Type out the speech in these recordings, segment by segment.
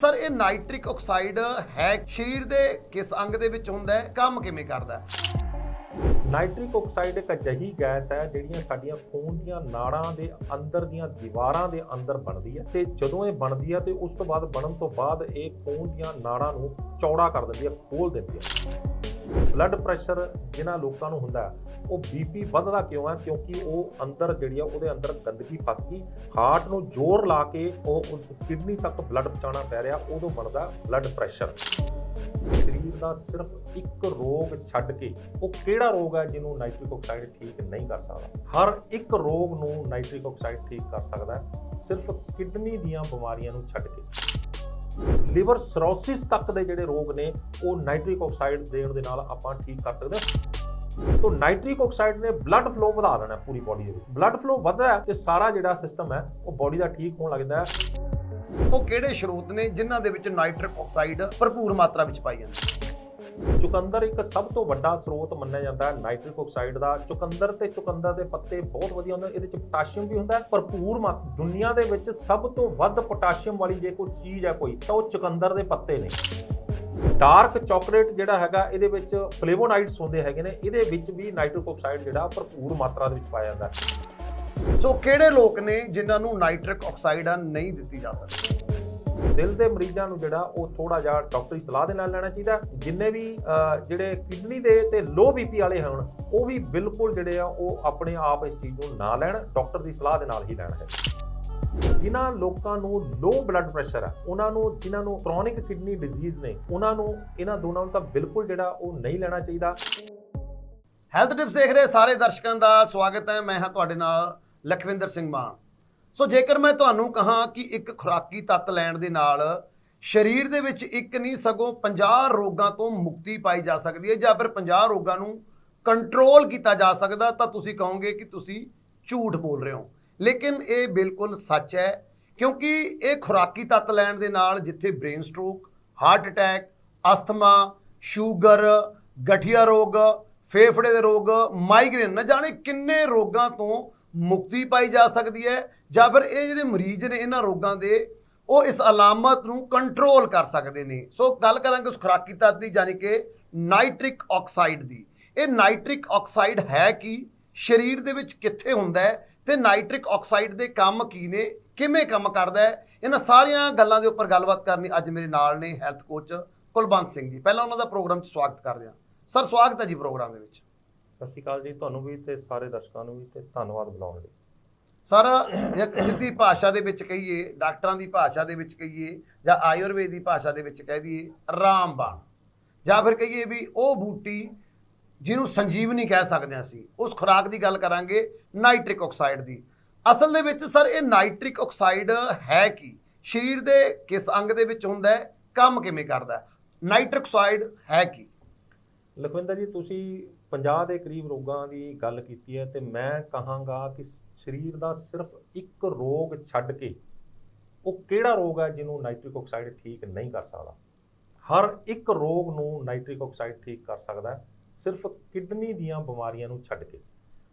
Sir, ਇਹ nitric oxide ਹੈ, ਸਰੀਰ ਦੇ ਕਿਸ ਅੰਗ ਦੇ ਵਿੱਚ ਹੁੰਦਾ ਹੈ, ਕੰਮ ਕਿਵੇਂ ਕਰਦਾ ਹੈ? ਨਾਈਟ੍ਰਿਕ ਆਕਸਾਈਡ ਇੱਕ ਅਜਿਹੀ ਗੈਸ ਹੈ ਜਿਹੜੀਆਂ ਸਾਡੀਆਂ ਖੂਨ ਦੀਆਂ ਨਾੜਾਂ ਦੇ ਅੰਦਰ ਦੀਆਂ ਦੀਵਾਰਾਂ ਦੇ ਅੰਦਰ ਬਣਦੀ ਹੈ ਤੇ ਜਦੋਂ ਇਹ ਬਣਦੀ ਹੈ ਤੇ ਉਸ ਤੋਂ ਬਾਅਦ ਬਣਨ ਤੋਂ ਬਾਅਦ ਇਹ ਖੂਨ ਦੀਆਂ ਨਾੜਾਂ ਨੂੰ ਚੌੜਾ ਕਰ ਦਿੰਦੀ ਹੈ, ਖੋਲ ਦਿੰਦੀ ਹੈ। ਬਲੱਡ ਪ੍ਰੈਸ਼ਰ ਜਿਨ੍ਹਾਂ ਲੋਕਾਂ ਨੂੰ ਹੁੰਦਾ ਹੈ, ਉਹ ਬੀਪੀ ਵੱਧਦਾ ਕਿਉਂ ਹੈ? ਕਿਉਂਕਿ ਉਹ ਅੰਦਰ ਜਿਹੜੀ ਆ ਉਹਦੇ ਅੰਦਰ ਗੰਦਗੀ ਫਸ ਗਈ। ਹਾਰਟ ਨੂੰ ਜ਼ੋਰ ਲਾ ਕੇ ਉਹ ਕਿਡਨੀ ਤੱਕ ਬਲੱਡ ਪਹੁੰਚਾਉਣਾ ਪੈ ਰਿਹਾ ਉਦੋਂ ਬਣਦਾ ਬਲੱਡ ਪ੍ਰੈਸ਼ਰ ਸਰੀਰ ਦਾ ਸਿਰਫ ਇੱਕ ਰੋਗ ਛੱਡ ਕੇ ਉਹ ਕਿਹੜਾ ਰੋਗ ਹੈ ਜਿਹਨੂੰ ਨਾਈਟ੍ਰਿਕ ਆਕਸਾਈਡ ਠੀਕ ਨਹੀਂ ਕਰ ਸਕਦਾ? ਹਰ ਇੱਕ ਰੋਗ ਨੂੰ ਨਾਈਟ੍ਰਿਕ ਆਕਸਾਈਡ ਠੀਕ ਕਰ ਸਕਦਾ ਸਿਰਫ ਕਿਡਨੀ ਦੀਆਂ ਬਿਮਾਰੀਆਂ ਨੂੰ ਛੱਡ ਕੇ। ਲਿਵਰ ਸਰੋਸਿਸ ਤੱਕ ਦੇ ਜਿਹੜੇ ਰੋਗ ਨੇ, ਉਹ ਨਾਈਟ੍ਰਿਕ ਆਕਸਾਈਡ ਦੇਣ ਦੇ ਨਾਲ ਆਪਾਂ ਠੀਕ ਕਰ ਸਕਦੇ ਹਾਂ। ਤੋ ਨਾਈਟ੍ਰਿਕ ਆਕਸਾਈਡ ਨੇ ਬਲੱਡ ਫਲੋ ਵਧਾ ਦੇਣਾ ਪੂਰੀ ਬਾਡੀ ਦੇ ਵਿੱਚ। ਬਲੱਡ ਫਲੋ ਵੱਧਦਾ ਹੈ ਤੇ ਸਾਰਾ ਜਿਹੜਾ ਸਿਸਟਮ ਹੈ, ਉਹ ਬਾਡੀ ਦਾ ਠੀਕ ਹੋਣ ਲੱਗਦਾ ਹੈ। ਉਹ ਕਿਹੜੇ ਸਰੋਤ ਨੇ ਜਿਨ੍ਹਾਂ ਦੇ ਵਿੱਚ ਨਾਈਟ੍ਰਿਕ ਆਕਸਾਈਡ ਭਰਪੂਰ ਮਾਤਰਾ ਵਿੱਚ ਪਾਈ ਜਾਂਦੀ ਹੈ? ਚੁਕੰਦਰ ਇੱਕ ਸਭ ਤੋਂ ਵੱਡਾ ਸਰੋਤ ਮੰਨਿਆ ਜਾਂਦਾ ਹੈ, ਨਾਈਟ੍ਰਿਕ ਆਕਸਾਈਡ ਦਾ। ਚੁਕੰਦਰ ਤੇ ਚੁਕੰਦਰ ਦੇ ਪੱਤੇ ਬਹੁਤ ਵਧੀਆ ਹੁੰਦੇ ਇਹਦੇ ਚ ਪੋਟਾਸ਼ੀਅਮ ਵੀ ਹੁੰਦਾ ਹੈ। ਭਰਪੂਰ ਮਾਤ ਦੁਨੀਆ ਦੇ ਵਿੱਚ ਸਭ ਤੋਂ ਵੱਧ ਪੋਟਾਸ਼ੀਅਮ ਵਾਲੀ ਜੇ ਕੋਈ ਚੀਜ਼ ਹੈ ਕੋਈ, ਤਾਂ ਉਹ ਚੁਕੰਦਰ ਦੇ ਪੱਤੇ ਨੇ। ਡਾਰਕ ਚਾਕਲੇਟ ਜਿਹੜਾ ਹੈਗਾ, ਇਹਦੇ ਵਿੱਚ ਫਲੇਵੋਨਾਈਡਸ ਹੁੰਦੇ ਹੈਗੇ ਨੇ। ਇਹਦੇ ਵਿੱਚ ਵੀ ਨਾਈਟ੍ਰਿਕ ਆਕਸਾਈਡ ਜਿਹੜਾ ਭਰਪੂਰ ਮਾਤਰਾ ਦੇ ਵਿੱਚ ਪਾਇਆ ਜਾਂਦਾ ਸੋ ਕਿਹੜੇ ਲੋਕ ਨੇ ਜਿਨ੍ਹਾਂ ਨੂੰ ਨਾਈਟ੍ਰਿਕ ਆਕਸਾਈਡ ਨਹੀਂ ਦਿੱਤੀ ਜਾ ਸਕਦੀ? ਦਿਲ ਦੇ ਮਰੀਜ਼ਾਂ ਨੂੰ ਜਿਹੜਾ ਉਹ ਥੋੜਾ ਜਿਹਾ ਡਾਕਟਰੀ ਸਲਾਹ ਦੇ ਨਾਲ ਲੈਣਾ ਚਾਹੀਦਾ ਜਿੰਨੇ ਵੀ ਜਿਹੜੇ ਕਿਡਨੀ ਦੇ ਤੇ ਲੋ ਬੀਪੀ ਵਾਲੇ ਹੋਣ, ਉਹ ਵੀ ਬਿਲਕੁਲ ਜਿਹੜੇ ਆ ਉਹ ਆਪਣੇ ਆਪ ਇਸ ਚੀਜ਼ ਨੂੰ ਨਾ ਲੈਣ, ਡਾਕਟਰ ਦੀ ਸਲਾਹ ਦੇ ਨਾਲ ਹੀ ਲੈਣ ਹੈ। ਜਿਨ੍ਹਾਂ ਲੋਕਾਂ ਨੂੰ ਲੋ ਬਲੱਡ ਪ੍ਰੈਸ਼ਰ ਹੈ, ਉਹਨਾਂ ਨੂੰ, ਜਿਨ੍ਹਾਂ ਨੂੰ ਕ੍ਰੋਨਿਕ ਕਿਡਨੀ ਡਿਜ਼ੀਜ਼ ਨੇ, ਉਹਨਾਂ ਨੂੰ, ਇਹਨਾਂ ਦੋਨਾਂ ਨੂੰ ਤਾਂ ਬਿਲਕੁਲ ਜਿਹੜਾ ਉਹ ਨਹੀਂ ਲੈਣਾ ਚਾਹੀਦਾ। ਹੈਲਥ ਟਿਪਸ ਦੇਖ ਰਹੇ ਸਾਰੇ ਦਰਸ਼ਕਾਂ ਦਾ ਸਵਾਗਤ ਹੈ। ਮੈਂ ਹਾਂ ਤੁਹਾਡੇ ਨਾਲ ਲਖਵਿੰਦਰ ਸਿੰਘ ਮਾਨ। ਸੋ ਜੇਕਰ ਮੈਂ ਤੁਹਾਨੂੰ ਕਹਾਂ ਕਿ ਇੱਕ ਖੁਰਾਕੀ ਤੱਤ ਲੈਣ ਦੇ ਨਾਲ ਸਰੀਰ ਦੇ ਵਿੱਚ ਇੱਕ ਨਹੀਂ, ਸਗੋਂ 50 ਰੋਗਾਂ ਤੋਂ ਮੁਕਤੀ ਪਾਈ ਜਾ ਸਕਦੀ ਹੈ ਜਾਂ ਫਿਰ 50 ਰੋਗਾਂ ਨੂੰ ਕੰਟਰੋਲ ਕੀਤਾ ਜਾ ਸਕਦਾ, ਤਾਂ ਤੁਸੀਂ ਕਹੋਗੇ ਕਿ ਤੁਸੀਂ ਝੂਠ ਬੋਲ ਰਹੇ ਹੋ। ਲੇਕਿਨ ਇਹ ਬਿਲਕੁਲ ਸੱਚ ਹੈ, ਕਿਉਂਕਿ ਇਹ ਖੁਰਾਕੀ ਤੱਤ ਲੈਣ ਦੇ ਨਾਲ ਜਿੱਥੇ brain stroke, heart attack, asthma, sugar, ਗਠੀਆ ਰੋਗ, ਫੇਫੜੇ ਦੇ ਰੋਗ, ਮਾਈਗ੍ਰੇਨ, ਨਾ ਜਾਣੇ ਕਿੰਨੇ ਰੋਗਾਂ ਤੋਂ ਮੁਕਤੀ ਪਾਈ ਜਾ ਸਕਦੀ ਹੈ ਜਾਂ ਫਿਰ ਇਹ ਜਿਹੜੇ ਮਰੀਜ਼ ਨੇ ਇਹਨਾਂ ਰੋਗਾਂ ਦੇ, ਉਹ ਇਸ ਅਲਾਮਤ ਨੂੰ ਕੰਟਰੋਲ ਕਰ ਸਕਦੇ ਨੇ। ਸੋ ਗੱਲ ਕਰਾਂਗੇ ਉਸ ਖੁਰਾਕੀ ਤੱਤ ਦੀ, ਯਾਨੀ ਕਿ ਨਾਈਟ੍ਰਿਕ ਆਕਸਾਈਡ ਦੀ। ਇਹ ਨਾਈਟ੍ਰਿਕ ਆਕਸਾਈਡ ਹੈ ਕੀ? ਸਰੀਰ ਦੇ ਵਿੱਚ ਕਿੱਥੇ ਹੁੰਦਾ ਹੈ? ਤੇ ਨਾਈਟ੍ਰਿਕ ਆਕਸਾਈਡ ਦੇ ਕੰਮ ਕੀ ਨੇ? ਕਿਵੇਂ ਕੰਮ ਕਰਦਾ ਹੈ? ਇਹਨਾਂ ਸਾਰੀਆਂ ਗੱਲਾਂ ਦੇ ਉੱਪਰ ਗੱਲਬਾਤ ਕਰਨੀ ਅੱਜ ਮੇਰੇ ਨਾਲ ਨੇ ਹੈਲਥ ਕੋਚ ਕੁਲਬੰਤ ਸਿੰਘ ਜੀ। ਪਹਿਲਾਂ ਉਹਨਾਂ ਦਾ ਪ੍ਰੋਗਰਾਮ 'ਚ ਸਵਾਗਤ ਕਰਦੇ ਹਾਂ। ਸਰ, ਸਵਾਗਤ ਹੈ ਜੀ ਪ੍ਰੋਗਰਾਮ ਦੇ ਵਿੱਚ। ਸਤਿ ਸ਼੍ਰੀ ਅਕਾਲ ਜੀ। ਤੁਹਾਨੂੰ ਵੀ ਤੇ ਸਾਰੇ ਦਰਸ਼ਕਾਂ ਨੂੰ ਵੀ ਤੇ ਧੰਨਵਾਦ ਬੁਲਾਉਣ ਲਈ। ਸਰ ਇੱਕ ਸਿੱਧੀ ਭਾਸ਼ਾ ਦੇ ਵਿੱਚ ਕਹੀਏ, ਡਾਕਟਰਾਂ ਦੀ ਭਾਸ਼ਾ ਦੇ ਵਿੱਚ ਕਹੀਏ ਜਾਂ ਆਯੁਰਵੇਦ ਦੀ ਭਾਸ਼ਾ ਦੇ ਵਿੱਚ ਕਹਿ ਦਈਏ ਰਾਮਬਾਣ ਜਾਂ ਫਿਰ ਕਹੀਏ ਵੀ ਉਹ ਬੂਟੀ ਜਿਹਨੂੰ ਸੰਜੀਵਨੀ ਕਹਿ ਸਕਦੇ ਹਾਂ ਅਸੀਂ, ਉਸ ਖੁਰਾਕ ਦੀ ਗੱਲ ਕਰਾਂਗੇ ਨਾਈਟ੍ਰਿਕ ਆਕਸਾਈਡ ਦੀ। ਅਸਲ ਦੇ ਵਿੱਚ ਸਰ ਇਹ ਨਾਈਟ੍ਰਿਕ ਆਕਸਾਈਡ ਹੈ ਕੀ? ਸਰੀਰ ਦੇ ਕਿਸ ਅੰਗ ਦੇ ਵਿੱਚ ਹੁੰਦਾ ਹੈ? ਕੰਮ ਕਿਵੇਂ ਕਰਦਾ ਨਾਈਟ੍ਰਿਕ ਆਕਸਾਈਡ ਹੈ ਕੀ? ਲਖਵਿੰਦਰ ਜੀ, ਤੁਸੀਂ 50 ਦੇ ਕਰੀਬ ਰੋਗਾਂ ਦੀ ਗੱਲ ਕੀਤੀ ਹੈ ਤੇ ਮੈਂ ਕਹਾਂਗਾ ਕਿ ਸਰੀਰ ਦਾ ਸਿਰਫ ਇੱਕ ਰੋਗ ਛੱਡ ਕੇ ਉਹ ਕਿਹੜਾ ਰੋਗ ਹੈ ਜਿਹਨੂੰ ਨਾਈਟ੍ਰਿਕ ਆਕਸਾਈਡ ਠੀਕ ਨਹੀਂ ਕਰ ਸਕਦਾ? ਹਰ ਇੱਕ ਰੋਗ ਨੂੰ ਨਾਈਟ੍ਰਿਕ ਆਕਸਾਈਡ ਠੀਕ ਕਰ ਸਕਦਾ ਹੈ, ਸਿਰਫ ਕਿਡਨੀ ਦੀਆਂ ਬਿਮਾਰੀਆਂ ਨੂੰ ਛੱਡ ਕੇ।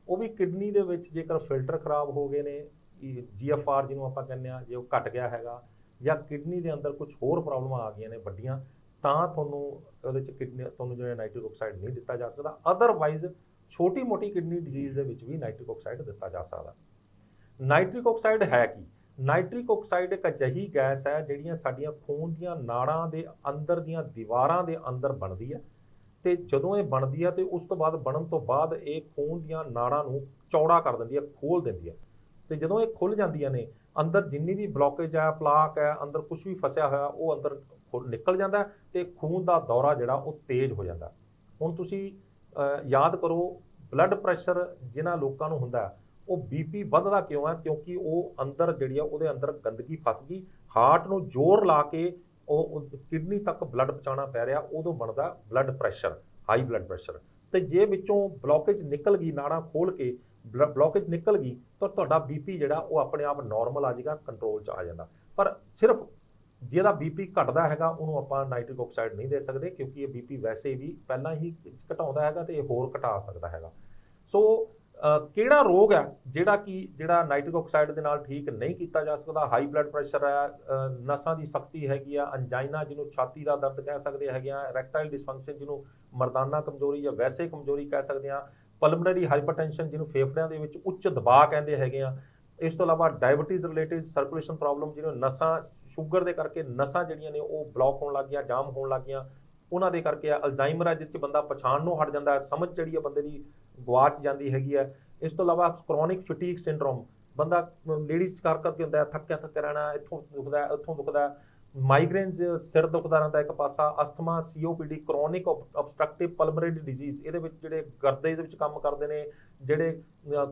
ਉਹ ਵੀ ਕਿਡਨੀ ਦੇ ਵਿੱਚ ਜੇਕਰ ਫਿਲਟਰ ਖਰਾਬ ਹੋ ਗਏ ਨੇ ਜੀਐਫਆਰ ਜਿਹਨੂੰ ਆਪਾਂ ਕਹਿੰਦੇ ਆ ਜੇ ਉਹ ਘਟ ਗਿਆ ਹੈਗਾ ਜਾਂ ਕਿਡਨੀ ਦੇ ਅੰਦਰ ਕੁਝ ਹੋਰ ਪ੍ਰੋਬਲਮਾਂ ਆ ਗਈਆਂ ਨੇ ਵੱਡੀਆਂ, ਤਾਂ ਤੁਹਾਨੂੰ ਉਹਦੇ ਚ ਕਿਡਨੀ, ਤੁਹਾਨੂੰ ਜਿਹੜਾ ਨਾਈਟ੍ਰਿਕ ਆਕਸਾਈਡ ਨਹੀਂ ਦਿੱਤਾ ਜਾ ਸਕਦਾ। ਅਦਰਵਾਈਜ਼ ਛੋਟੀ ਮੋਟੀ ਕਿਡਨੀ ਡਿਜ਼ੀਜ਼ ਦੇ ਵਿੱਚ ਵੀ ਨਾਈਟ੍ਰਿਕ ਆਕਸਾਈਡ ਦਿੱਤਾ ਜਾ ਸਕਦਾ। ਨਾਈਟ੍ਰਿਕ ਆਕਸਾਈਡ ਹੈ ਕੀ? ਨਾਈਟ੍ਰਿਕ ਆਕਸਾਈਡ ਇੱਕ ਅਜਿਹੀ ਗੈਸ ਹੈ ਜਿਹੜੀਆਂ ਸਾਡੀਆਂ ਖੂਨ ਦੀਆਂ ਨਾੜਾਂ ਦੇ ਅੰਦਰ ਦੀਆਂ ਦੀਵਾਰਾਂ ਦੇ ਅੰਦਰ ਬਣਦੀ ਹੈ ਤੇ ਜਦੋਂ ਇਹ ਬਣਦੀ ਹੈ ਤੇ ਉਸ ਤੋਂ ਬਾਅਦ ਬਣਨ ਤੋਂ ਬਾਅਦ ਇਹ ਖੂਨ ਦੀਆਂ ਨਾੜਾਂ ਨੂੰ ਚੌੜਾ ਕਰ ਦਿੰਦੀ ਹੈ, ਖੋਲ ਦਿੰਦੀ ਹੈ। ਤੇ ਜਦੋਂ ਇਹ ਖੁੱਲ ਜਾਂਦੀਆਂ ਨੇ, ਅੰਦਰ ਜਿੰਨੀ ਵੀ ਬਲੌਕੇਜ ਹੈ ਪਲਾਕ ਹੈ, ਅੰਦਰ ਕੁਝ ਵੀ ਫਸਿਆ ਹੋਇਆ, ਉਹ ਅੰਦਰ ਖੁੱਲ- ਨਿਕਲ ਜਾਂਦਾ ਹੈ ਤੇ ਖੂਨ ਦਾ ਦੌਰਾ ਜਿਹੜਾ ਉਹ ਤੇਜ਼ ਹੋ ਜਾਂਦਾ ਹੁਣ ਤੁਸੀਂ ਯਾਦ ਕਰੋ ਬਲੱਡ ਪ੍ਰੈਸ਼ਰ ਜਿਨ੍ਹਾਂ ਲੋਕਾਂ ਨੂੰ ਹੁੰਦਾ ਹੈ, ਉਹ ਬੀਪੀ ਵੱਧਦਾ ਕਿਉਂ ਹੈ? ਕਿਉਂਕਿ ਉਹ ਅੰਦਰ ਜਿਹੜੀ ਆ ਉਹਦੇ ਅੰਦਰ ਗੰਦਗੀ ਫਸ ਗਈ ਹਾਰਟ ਨੂੰ ਜ਼ੋਰ ਲਾ ਕੇ ਉਹ ਕਿਡਨੀ ਤੱਕ ਬਲੱਡ ਪਹੁੰਚਾਉਣਾ ਪੈ ਰਿਹਾ ਉਦੋਂ ਬਣਦਾ blood pressure high blood pressure ਤੇ ਜੇ ਵਿੱਚੋਂ ਬਲੌਕੇਜ ਨਿਕਲ ਗਈ ਨਾੜਾਂ ਖੋਲ ਕੇ ਬਲੌਕੇਜ ਨਿਕਲ ਗਈ ਤਾਂ ਤੁਹਾਡਾ ਬੀਪੀ ਜਿਹੜਾ ਉਹ ਆਪਣੇ ਆਪ ਨਾਰਮਲ ਆ ਜਾਏਗਾ ਕੰਟਰੋਲ 'ਚ ਆ ਜਾਂਦਾ। ਪਰ ਸਿਰਫ ਜਿਹਦਾ ਬੀਪੀ ਘਟਦਾ ਹੈਗਾ, ਉਹਨੂੰ ਆਪਾਂ ਨਾਈਟ੍ਰਿਕ ਆਕਸਾਈਡ ਨਹੀਂ ਦੇ ਸਕਦੇ, ਕਿਉਂਕਿ ਇਹ ਬੀਪੀ ਵੈਸੇ ਵੀ ਪਹਿਲਾਂ ਹੀ ਘਟਾਉਂਦਾ ਹੈਗਾ ਤੇ ਇਹ ਹੋਰ ਘਟਾ ਸਕਦਾ ਹੈਗਾ। ਸੋ ਕਿਹੜਾ ਰੋਗ ਹੈ ਜਿਹੜਾ ਕਿ, ਜਿਹੜਾ ਨਾਈਟ੍ਰਿਕ ਆਕਸਾਈਡ ਦੇ ਨਾਲ ਠੀਕ ਨਹੀਂ ਕੀਤਾ ਜਾ ਸਕਦਾ? ਹਾਈ ਬਲੱਡ ਪ੍ਰੈਸ਼ਰ ਹੈ ਨਸਾਂ ਦੀ ਸਖਤੀ ਹੈਗੀ ਆ ਅੰਜਾਈਨਾ ਜਿਹਨੂੰ ਛਾਤੀ ਦਾ ਦਰਦ ਕਹਿ ਸਕਦੇ ਹੈਗੇ ਆ ਰੈਕਟਾਈਲ ਡਿਸਫੰਕਸ਼ਨ ਜਿਹਨੂੰ ਮਰਦਾਨਾ ਕਮਜ਼ੋਰੀ ਜਾਂ ਵੈਸੇ ਕਮਜ਼ੋਰੀ ਕਹਿ ਸਕਦੇ ਆ ਪਲਮਨਰੀ ਹਾਈਪਰਟੈਂਸ਼ਨ ਜਿਹਨੂੰ ਫੇਫੜਿਆਂ ਦੇ ਵਿੱਚ ਉੱਚ ਦਬਾਅ ਕਹਿੰਦੇ ਹੈਗੇ ਆ। ਇਸ ਤੋਂ ਇਲਾਵਾ ਡਾਇਬੀਟੀਜ਼ ਰਿਲੇਟਿਡ ਸਰਕੂਲੇਸ਼ਨ ਪ੍ਰੋਬਲਮ ਜਿਹਨੂੰ ਨਸਾਂ ਸ਼ੂਗਰ ਦੇ ਕਰਕੇ ਨਸਾਂ ਜਿਹੜੀਆਂ ਨੇ ਉਹ ਬਲੌਕ ਹੋਣ ਲੱਗ ਗਈਆਂ, ਜਾਮ ਹੋਣ ਲੱਗ ਗਈਆਂ। ਉਹਨਾਂ ਦੇ ਕਰਕੇ ਆ ਅਲਜ਼ਾਈਮਰ ਹੈ ਜਿਸ 'ਚ ਬੰਦਾ ਪਛਾਣ ਨੂੰ ਹਟ ਜਾਂਦਾ ਸਮਝ ਜਿਹੜੀ ਹੈ ਬੰਦੇ ਦੀ ਗਵਾਚ ਜਾਂਦੀ ਹੈਗੀ ਹੈ। ਇਸ ਤੋਂ ਇਲਾਵਾ ਕ੍ਰੋਨਿਕ ਫਟੀਗ ਸਿੰਡਰੋਮ ਬੰਦਾ ਲੇਡੀਜ਼ ਕਰ ਕਰਕੇ ਹੁੰਦਾ ਥੱਕਿਆ ਥੱਕਿਆ ਰਹਿਣਾ, ਇੱਥੋਂ ਦੁਖਦਾ ਇੱਥੋਂ ਦੁਖਦਾ ਮਾਈਗ੍ਰੇਨਸ ਸਿਰ ਦੁਖਦਾ ਰਹਿੰਦਾ ਇੱਕ ਪਾਸਾ asthma COPD chronic obstructive pulmonary disease ਇਹਦੇ ਵਿੱਚ ਜਿਹੜੇ ਗਰਦੇ ਦੇ ਵਿੱਚ ਕੰਮ ਕਰਦੇ ਨੇ, ਜਿਹੜੇ